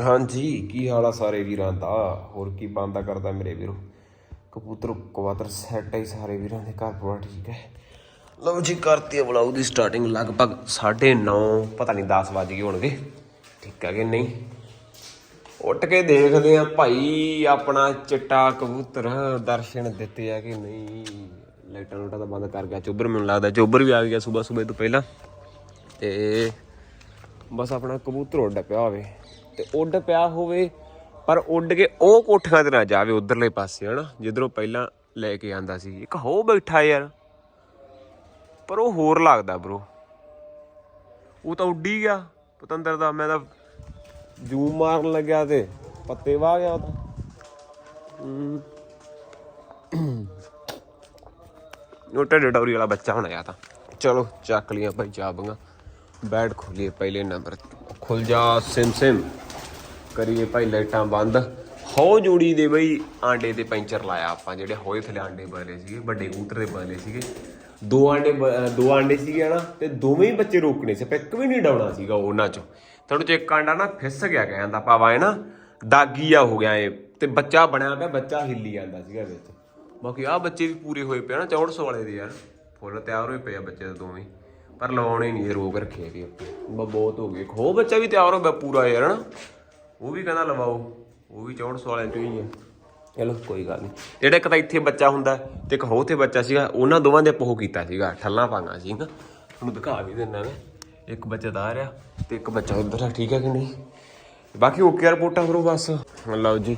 ਹਾਂਜੀ, ਕੀ ਹਾਲ ਆ ਸਾਰੇ ਵੀਰਾਂ ਦਾ? ਹੋਰ ਕੀ ਬੰਦਾ ਕਰਦਾ ਮੇਰੇ ਵੀਰੋ? ਕਬੂਤਰ ਕਵਾਤਰ ਸੈੱਟ ਹੈ ਸਾਰੇ ਵੀਰਾਂ ਦੇ, ਘਰ ਪੂਰਾ ਠੀਕ ਹੈ? ਲਓ ਜੀ ਕਰਤੀ ਬਲਾਉ ਦੀ ਸਟਾਰਟਿੰਗ ਲਗਭਗ 9:30 ਪਤਾ ਨਹੀਂ 10 ਵਜ ਗਏ ਹੋਣਗੇ। ਠੀਕ ਹੈ ਕਿ ਨਹੀਂ? ਉੱਠ ਕੇ ਦੇਖਦੇ ਆ ਭਾਈ, ਆਪਣਾ ਚਿੱਟਾ ਕਬੂਤਰ ਦਰਸ਼ਨ ਦਿੱਤੇ ਆ ਕਿ ਨਹੀਂ? ਲਾਈਟਾਂ ਲੂਟਾਂ ਤਾਂ ਬੰਦ ਕਰ ਗਿਆ ਚੋਬਰ, ਮੈਨੂੰ ਲੱਗਦਾ ਚੋਬਰ ਵੀ ਆ ਗਿਆ ਸਵੇਰ ਸਵੇਰ ਤੋਂ ਪਹਿਲਾਂ। ਤੇ ਬਸ ਆਪਣਾ ਕਬੂਤਰ ਉੱਡ ਪਿਆ ਹੋਵੇ। ਤੇ ਉੱਡ ਪਿਆ ਹੋਵੇ, ਪਰ ਉੱਡ ਕੇ ਉਹ ਕੋਠੀਆਂ ਤੇ ਨਾ ਜਾਵੇ ਉਧਰਲੇ ਪਾਸੇ, ਹਨਾ? ਜਿੱਧਰੋਂ ਪਹਿਲਾਂ ਲੈ ਕੇ ਆਂਦਾ ਸੀ। ਇੱਕ ਹੋ ਬੈਠਾ ਯਾਰ। ਪਰ ਉਹ ਹੋਰ ਲੱਗਦਾ ਬ్రో ਉਹ ਤਾਂ ਉੱਡੀ ਗਿਆ। ਪਤੰਦਰ ਦਾ ਮੈਂ ਤਾਂ ਜੂ ਮਾਰਨ ਲੱਗਿਆ ਤੇ ਪੱਤੇ ਵਾਹ ਗਿਆ ਉਹ ਤਾਂ। ਉਹ ਢੱਡ ਡੌਰੀ ਵਾਲਾ ਬੱਚਾ ਹੋਣਾ ਆ ਤਾਂ। ਚਲੋ, ਚੱਕ ਲੀਆਂ ਭਾਈ ਚਾਬੀਆਂ ਬੈਡ ਖੋਲੀਏ, ਪਹਿਲੇ ਨੰਬਰ ਖੁੱਲ ਜਾ, ਸਿਮ ਸਿਮ। ਕਰੀਏ ਭਾਈ ਲਾਈਟਾਂ ਬੰਦ। ਹੋ ਜੋੜੀ ਦੇ ਬਈ ਆਂਡੇ ਤੇ ਪੈਂਚਰ ਲਾਇਆ ਆਪਾਂ, ਜਿਹੜੇ ਹੋਏ ਥਲੇ ਆਂਡੇ ਬਦਲੇ ਸੀਗੇ, ਵੱਡੇ ਕਬੂਤਰ ਦੇ ਬਦਲੇ ਸੀਗੇ। ਦੋ ਆਂਡੇ ਦੋ ਆਂਡੇ ਸੀਗੇ ਨਾ ਤੇ ਦੋਵੇਂ ਹੀ ਬੱਚੇ ਰੋਕਣੇ ਸੀ, ਆਪਾਂ ਇੱਕ ਵੀ ਨਹੀਂ ਡਾਉਣਾ ਸੀਗਾ ਉਹਨਾਂ ਚੋਂ। ਤੁਹਾਨੂੰ ਚ ਇੱਕ ਆਂਡਾ ਨਾ ਫਿਸ ਗਿਆ ਕਹਿੰਦਾ ਪਾਵਾ ਹੈ ਨਾ, ਦਾਗੀ ਆ ਹੋ ਗਿਆ ਇਹ, ਤੇ ਬੱਚਾ ਬਣਿਆ ਪਿਆ, ਬੱਚਾ ਹਿੱਲੀ ਜਾਂਦਾ ਸੀਗਾ ਵਿੱਚ। ਬਾਕੀ ਆ ਬੱਚੇ ਵੀ ਪੂਰੇ ਹੋਏ ਪਏ ਆ ਨਾ 400 ਵਾਲੇ ਦੇ ਯਾਰ ਫੁੱਲ ਤਿਆਰ ਹੋਏ ਪਏ ਆ ਬੱਚੇ ਤਾਂ ਦੋਵੇਂ, ਪਰ ਲਵਾਉਣੇ ਨਹੀਂ, ਇਹ ਰੋਕ ਰੱਖੇ ਵੀ ਆਪਾਂ। ਬਹੁਤ ਹੋ ਗਏ। ਖੋ ਬੱਚਾ ਵੀ ਤਿਆਰ ਹੋ ਗਿਆ ਪੂਰਾ ਯਾਰ, ਹਨਾ? ਉਹ ਵੀ ਕਹਿੰਦਾ ਲਵਾਓ ਉਹ ਵੀ 400 ਵਾਲਿਆਂ ਚੋਂ ਹੀ ਆ। ਚਲੋ ਕੋਈ ਗੱਲ ਨਹੀਂ ਜਿਹੜਾ ਇੱਕ ਤਾਂ ਇੱਥੇ ਬੱਚਾ ਹੁੰਦਾ ਤੇ ਇੱਕ ਹੋ ਤੇ ਬੱਚਾ ਸੀਗਾ ਉਹਨਾਂ ਦੋਵਾਂ ਦੇ ਪੋਹ ਕੀਤਾ ਸੀਗਾ ਠੱਲਾਂ ਪਾਂਗਾ ਸੀਗਾ ਤੁਹਾਨੂੰ ਦਿਖਾ ਵੀ ਦਿੰਦਾ ਮੈਂ। ਇੱਕ ਬੱਚਾ ਦਾ ਰਿਹਾ ਤੇ ਇੱਕ ਬੱਚਾ ਉਧਰ ਆ ਠੀਕ ਹੈ ਕਿ ਨਹੀਂ? ਬਾਕੀ ਓਕੇ ਰਿਪੋਰਟਾਂ ਕਰੋ ਬਸ। ਲਓ ਜੀ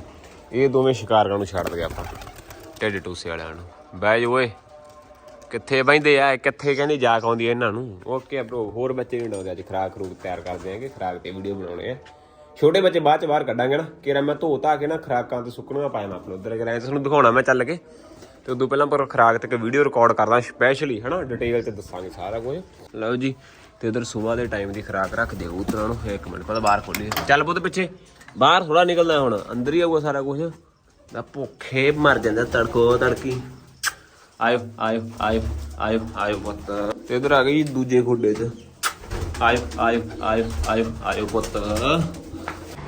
ਇਹ ਦੋਵੇਂ ਸ਼ਿਕਾਰਾਂ ਨੂੰ ਛੱਡ ਦਗੇ ਆਪਾਂ। ਢਿੱਡ ਟੂਸੇ ਵਾਲਿਆਂ ਨੂੰ। ਬਹਿ ਜਾ ਓਏ। ਕਿੱਥੇ ਬੈਂਦੇ ਆ ਕਿੱਥੇ ਕਹਿੰਦੇ ਜਾਕ ਆਉਂਦੀ ਆ ਇਹਨਾਂ ਨੂੰ। ਓਕੇ ਬ్రో ਹੋਰ ਬੱਚੇ ਵੀ ਬਣਾਉਂਦੇ ਅੱਜ ਖਰਾਕ ਖਰੂਕ ਤਿਆਰ ਕਰਦੇ ਆਂਗੇ ਖਰਾਕ ਤੇ ਵੀਡੀਓ ਬਣਾਉਣੇ ਆ। ਛੋਟੇ ਬੱਚੇ ਬਾਅਦ ਚ ਬਾਹਰ ਕੱਢਾਂਗੇ ਨਾ ਕਿਰਾ ਮੈਂ ਧੋ ਧਾ ਕੇ ਨਾ ਖਰਾਕਾਂ ਤੇ ਸੁੱਕਣੀਆਂ ਪਾਇਆ ਮੈਂ ਆਪਣੇ ਉਧਰ। ਕਰਾਂ ਤੁਹਾਨੂੰ ਦਿਖਾਉਣਾ ਮੈਂ ਚੱਲ ਕੇ। ਤੇ ਉਦੋਂ ਪਹਿਲਾਂ ਪਰ ਖਰਾਕ ਤੇ ਵੀਡੀਓ ਰਿਕਾਰਡ ਕਰਦਾ ਸਪੈਸ਼ਲੀ ਹਨਾ? ਡਿਟੇਲ ਤੇ ਦੱਸਾਂਗੇ ਸਾਰਾ ਕੁਝ। ਲਓ ਜੀ, ਤੇ ਉਧਰ ਸਵੇਰ ਦੇ ਟਾਈਮ ਦੀ ਖਰਾਕ ਰੱਖ ਦਿਓ ਉਤਰਾਂ ਨੂੰ। ਇੱਕ ਮਿੰਟ, ਪਤਾ ਬਾਹਰ ਖੋਲੀ। ਚੱਲ ਪੁੱਤ ਪਿੱਛੇ। ਬਾਹਰ ਥੋੜਾ ਨਿਕਲਦਾ ਹੁਣ, ਅੰਦਰ ਹੀ ਆਊਗਾ ਸਾਰਾ ਕੁਝ। ਨਾ ਭੁੱਖੇ ਮਰ ਜਾਂਦਾ ਤੜਕੋ ਤੜਕੀ। ਆਇਓ ਆਇਓ ਆਇਓ ਆਇਓ ਆਇਓ ਪੁੱਤ। ਤੇ ਇਧਰ ਆ ਗਈ ਦੂਜੇ ਖੁੱਡੇ 'ਚ। ਆਇਓ ਆਇਓ ਆਇਓ ਆਇਓ ਆਇਓ ਪੁੱਤ।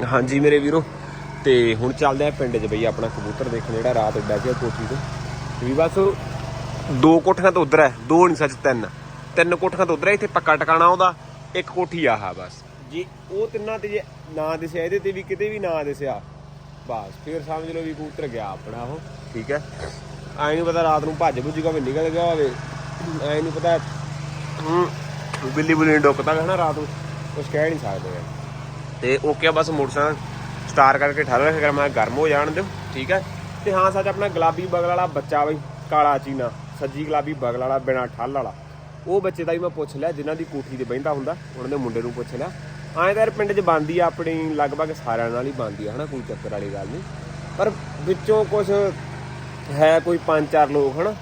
ਹਾਂਜੀ ਮੇਰੇ ਵੀਰੋ, ਤੇ ਹੁਣ ਚੱਲਦੇ ਆ ਪਿੰਡ 'ਚ ਬਈ ਆਪਣਾ ਕਬੂਤਰ ਦੇਖਣ, ਜਿਹੜਾ ਰਾਤ ਉੱਡਿਆ ਗਿਆ ਕੋਠੀ ਤੋਂ। ਵੀ ਬਸ ਦੋ ਕੋਠੀਆਂ ਤੋਂ ਉਧਰ ਹੈ, ਦੋ ਨਹੀਂ ਸੱਚ ਤਿੰਨ। ਤਿੰਨ ਕੋਠੀਆਂ ਤੋਂ ਉਧਰ ਹੈ, ਇੱਥੇ ਪੱਕਾ ਟਿਕਾਣਾ ਉਹਦਾ, ਇੱਕ ਕੋਠੀ ਆਹਾ ਬਸ। ਜੇ ਉਹ ਤਿੰਨਾਂ ਤੇ ਜੇ ਨਾ ਦਿਸਿਆ, ਇਹਦੇ ਤੇ ਵੀ ਕਿਤੇ ਵੀ ਨਾ ਦਿਸਿਆ, ਬਸ, ਫਿਰ ਸਮਝ ਲਓ ਵੀ ਕਬੂਤਰ ਗਿਆ ਆਪਣਾ ਉਹ, ਠੀਕ ਹੈ? ਐ ਨਹੀਂ ਪਤਾ ਰਾਤ ਨੂੰ ਭੱਜ ਭੁੱਜੂਗਾ ਵੀ ਨਿਕਲ ਗਿਆ ਹੋਵੇ, ਐ ਨਹੀਂ ਪਤਾ, ਹੂੰ, ਬਿੱਲੀ ਬੁੱਲੀ ਡੁੱਕਦਾ ਹੈ ਨਾ ਰਾਤ ਨੂੰ ਕੁਝ ਕਹਿ ਨਹੀਂ ਸਕਦੇ। ਤੇ ਓਕੇ ਬਸ ਮੋਟਰਸਾਈਕਲ ਸਟਾਰ ਕਰਕੇ ਠਹਿਰ ਰੱਖਿਆ ਕਰ, ਮੈਂ ਗਰਮ ਹੋ ਜਾਣ ਦਿਓ, ਠੀਕ ਹੈ? ਤੇ ਹਾਂ, ਸੱਚ ਆਪਣਾ ਗੁਲਾਬੀ ਬਗਲ ਵਾਲਾ ਬੱਚਾ ਬਈ, ਕਾਲਾ ਚੀਨਾ, ਸੱਜੀ ਗੁਲਾਬੀ ਬਗਲ ਵਾਲਾ ਬਿਨਾ ਠੱਲ ਵਾਲਾ। ਉਹ ਬੱਚੇ ਦਾ ਵੀ ਮੈਂ ਪੁੱਛ ਲਿਆ, ਜਿਨ੍ਹਾਂ ਦੀ ਕੋਠੀ ਤੇ ਬਹਿੰਦਾ ਹੁੰਦਾ, ਉਹਨਾਂ ਦੇ ਮੁੰਡੇ ਨੂੰ ਪੁੱਛ ਲਿਆ। ਐਂ ਤਾਂ ਪਿੰਡ 'ਚ ਬੰਦੀ ਆ, ਆਪਣੀ ਲਗਭਗ ਸਾਰਿਆਂ ਨਾਲ ਹੀ ਬੰਦੀ ਆ, ਹਨਾ, ਕੋਈ ਚੱਕਰ ਵਾਲੀ ਗੱਲ ਨਹੀਂ। ਪਰ ਵਿੱਚੋਂ ਕੁਝ ਹੈ ਕੋਈ ਪੰਜ ਚਾਰ ਲੋਕ, ਹਨਾ,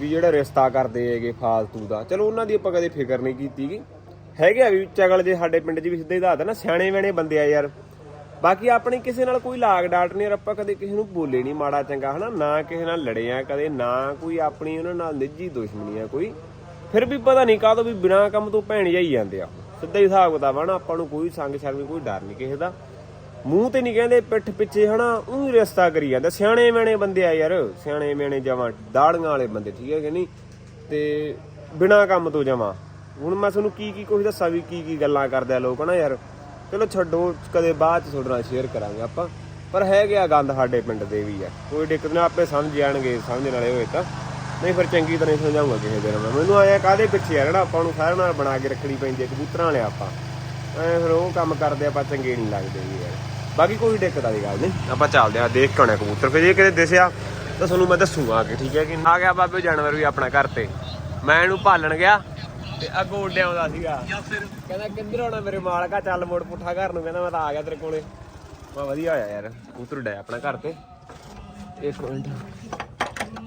ਵੀ ਜਿਹੜਾ ਰਿਸ਼ਤਾ ਕਰਦੇ ਹੈਗੇ ਫਾਲਤੂ ਦਾ। ਚਲੋ, ਉਹਨਾਂ ਦੀ ਆਪਾਂ ਕਦੇ ਫਿਕਰ ਨਹੀਂ ਕੀਤੀਗੀ ਹੈਗੇ ਆ ਵੀ ਚਗਲ ਜੇ ਸਾਡੇ ਪਿੰਡ 'ਚ ਵੀ ਸਿੱਧੇ ਦੱਸਦਾ ਨਾ, ਸਿਆਣੇ ਵੇਣੇ ਬੰਦੇ ਆ ਯਾਰ। ਬਾਕੀ ਆਪਣੀ ਕਿਸੇ ਨਾਲ ਕੋਈ ਲਾਗ ਡਾਟ ਨਹੀਂ ਔਰ ਆਪਾਂ ਕਦੇ ਕਿਸੇ ਨੂੰ ਬੋਲੇ ਨਹੀਂ ਮਾੜਾ ਚੰਗਾ, ਹਨਾ? ਨਾ ਕਿਸੇ ਨਾਲ ਲੜੇ ਆ ਕਦੇ, ਨਾ ਕੋਈ ਆਪਣੀ ਉਹਨਾਂ ਨਾਲ ਨਿੱਜੀ ਦੁਸ਼ਮਣੀ ਆ ਕੋਈ। ਫਿਰ ਵੀ ਪਤਾ ਨਹੀਂ ਕਾਹਤੋਂ ਵੀ ਬਿਨਾਂ ਕੰਮ ਤੋਂ ਭੈਣ ਜਾਈ ਜਾਂਦੇ ਆ ਸਿੱਧਾ ਹੀ ਹਿਸਾਬ ਕਿਤਾਬ ਆ ਨਾ, ਆਪਾਂ ਨੂੰ ਕੋਈ ਸੰਗ ਸ਼ਰਮੀ, ਕੋਈ ਡਰ ਨਹੀਂ ਕਿਸੇ ਦਾ। ਮੂੰਹ ਤੇ ਨਹੀਂ ਕਹਿੰਦੇ, ਪਿੱਠ ਪਿੱਛੇ, ਹਨਾ? ਉਹ ਰਿਸ਼ਤਾ ਕਰੀ ਜਾਂਦਾ। ਸਿਆਣੇ ਮੈਣੇ ਬੰਦੇ ਆ ਯਾਰ, ਸਿਆਣੇ ਮੈਣੇ ਜਵਾਂ ਦਾੜੀਆਂ ਵਾਲੇ ਬੰਦੇ, ਠੀਕ ਹੈ ਕਿ ਨਹੀਂ? ਤੇ ਬਿਨਾਂ ਕੰਮ ਤੋਂ ਜਵਾਂ ਹੁਣ ਮੈਂ ਤੁਹਾਨੂੰ ਕੀ ਕੀ ਕੁਝ ਦੱਸਾਂ ਵੀ ਕੀ ਕੀ ਗੱਲਾਂ ਕਰਦੇ ਆ ਲੋਕ ਹਨਾ ਯਾਰ। ਚਲੋ ਛੱਡੋ, ਕਦੇ ਬਾਅਦ ਚ ਤੁਹਾਡੇ ਨਾਲ ਸ਼ੇਅਰ ਕਰਾਂਗੇ ਆਪਾਂ। ਪਰ ਹੈਗੇ ਆ ਗੰਦ ਸਾਡੇ ਪਿੰਡ ਦੇ ਵੀ ਆ। ਕੋਈ ਦਿੱਕਤ ਨਾ, ਆਪੇ ਸਮਝ ਜਾਣਗੇ, ਸਮਝਣ ਵਾਲੇ ਹੋਏ ਤਾਂ। ਨਹੀਂ ਫਿਰ ਚੰਗੀ ਤਰ੍ਹਾਂ ਹੀ ਸਮਝਾਉਂਗਾ ਕਿਸੇ ਦਿਨ ਮੈਂ। ਮੈਨੂੰ ਆਇਆ ਕਾਦੇ ਪਿੱਛੇ ਆ ਜਿਹੜਾ ਆਪਾਂ ਨੂੰ ਸਾਰਿਆਂ ਨਾਲ ਬਣਾ ਕੇ ਰੱਖਣੀ ਪੈਂਦੀ ਹੈ ਕਬੂਤਰਾਂ ਵਾਲੇ ਆਪਾਂ। ਐ ਫਿਰ ਉਹ ਕੰਮ ਕਰਦੇ ਆਪਾਂ ਚੰਗੇ ਨਹੀਂ ਲੱਗਦੇ ਯਾਰ। ਬਾਕੀ ਕੋਈ ਦਿੱਕਤ ਵਾਲੀ ਗੱਲ ਨਹੀਂ। ਆਪਾਂ ਚੱਲਦੇ ਆ, ਦੇਖ ਕੇ ਆਉਣਾ ਕਬੂਤਰ। ਫਿਰ ਜੇ ਕਿਤੇ ਦਿਸਿਆ, ਤਾਂ ਤੁਹਾਨੂੰ ਮੈਂ ਦੱਸੂਗਾ ਕਿ, ਠੀਕ ਹੈ ਕਿ ਆ ਗਿਆ ਬਾਬੇ ਜਾਨਵਰ ਵੀ ਆਪਣਾ ਘਰ ਤੇ। ਮੈਂ ਇਹਨੂੰ ਭਾਲਣ ਗਿਆ। ਤੇ ਅੱਗੋਂ ਉੱਡਿਆ ਆਉਂਦਾ ਸੀਗਾ। ਕਹਿੰਦਾ ਕਿੱਧਰ ਆਉਣਾ ਮੇਰੇ ਮਾਲਕਾ ਚੱਲ ਮੋੜ ਪੁੱਠਾ ਘਰ ਨੂੰ। ਕਹਿੰਦਾ ਮੈਂ ਤਾਂ ਆ ਗਿਆ ਤੇਰੇ ਕੋਲੇ। ਮੈਂ ਵਧੀਆ ਹੋਇਆ ਯਾਰ ਕਬੂਤਰ ਉੱਡਿਆ ਆਪਣਾ ਘਰ ਤੇ। ਇੱਕ ਮਿੰਟ।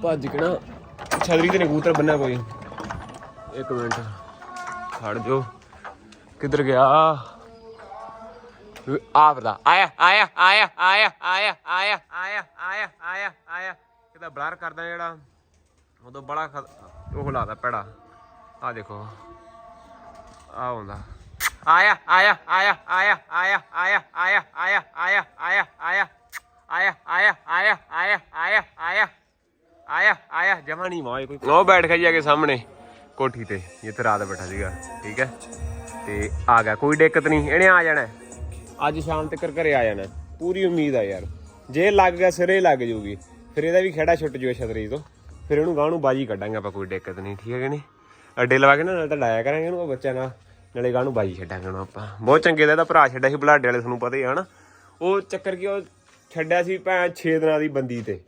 ਭੱਜ ਕੇ ਨਾ ਛਤਰੀ ਤੇ ਕਬੂਤਰ ਬੰਨਿਆ ਕੋਈ। ਇੱਕ ਮਿੰਟ। ਖੜ ਜੋ ਕਿੱਧਰ ਗਿਆ? ਆ ਆਇਆ ਆਇਆ ਆਇਆ ਆਇਆ ਆਇਆ ਆਇਆ ਆਇਆ ਆਇਆ ਆਇਆ ਆਇਆ। ਇਹਦਾ ਬਲਰ ਕਰਦਾ ਜਿਹੜਾ। ਉਦੋਂ ਬੜਾ ਉਹ ਲਾਦਾ ਪੈੜਾ ਆ ਦੇਖੋ ਆ ਹੁੰਦਾ ਆਇਆ ਆਇਆ ਆਇਆ ਆਇਆ ਆਇਆ ਆਇਆ ਆਇਆ ਆਇਆ ਆਇਆ ਆਇਆ ਆਇਆ ਆਇਆ ਆਇਆ ਆਇਆ ਆਇਆ ਆਇਆ ਆਇਆ ਆਇਆ ਆਇਆ ਜਮਾ ਨਹੀਂ ਮਾਏ ਕੋਈ ਉਹ ਬੈਠ ਗਿਆ ਜੀ ਆ ਕੇ ਸਾਹਮਣੇ ਕੋਠੀ ਤੇ ਜਿੱਥੇ ਰਾਤ ਬੈਠਾ ਸੀਗਾ ਠੀਕ ਹੈ ਤੇ ਆ ਗਿਆ ਕੋਈ ਦਿੱਕਤ ਨਹੀਂ ਇਹਨੇ ਆ ਜਾਣਾ ਅੱਜ ਸ਼ਾਮ ਤੱਕ ਘਰੇ ਆ ਜਾਣਾ ਪੂਰੀ ਉਮੀਦ ਆ ਯਾਰ ਜੇ ਲੱਗ ਗਿਆ ਸਿਰੇ ਲੱਗ ਜੂਗੀ ਫਿਰ ਇਹਦਾ ਵੀ ਖੇੜਾ ਛੁੱਟ ਜੂਏ ਛਤਰੀ ਤੋਂ ਫਿਰ ਇਹਨੂੰ ਗਾਹ ਨੂੰ ਬਾਜੀ ਕੱਢਾਂਗੇ ਆਪਾਂ ਕੋਈ ਦਿੱਕਤ ਨਹੀਂ ਠੀਕ ਹੈ ਕਿ ਨਹੀਂ ਅੱਡੇ ਲਵਾ ਕੇ ਨਾ, ਨਾਲ ਤਾਂ ਲਾਇਆ ਕਰਾਂਗੇ ਇਹਨੂੰ ਉਹ ਬੱਚਾ ਨਾਲ। ਨਾਲੇ ਗਾਂ ਨੂੰ ਬਾਜੀ ਛੱਡਾਂਗੇ ਉਹਨੂੰ ਆਪਾਂ। ਬਹੁਤ ਚੰਗੇ ਦਾ ਇਹਦਾ ਭਰਾ ਛੱਡਿਆ ਸੀ ਬਲਾਡੇ ਵਾਲੇ, ਤੁਹਾਨੂੰ ਪਤਾ ਹੀ ਹੈ ਹਨਾ? ਉਹ ਚੱਕਰ ਕੀ ਉਹ ਛੱਡਿਆ ਸੀ ਭੈਣ 6 ਦਿਨਾਂ ਦੀ ਬੰਦੀ ਤੇ।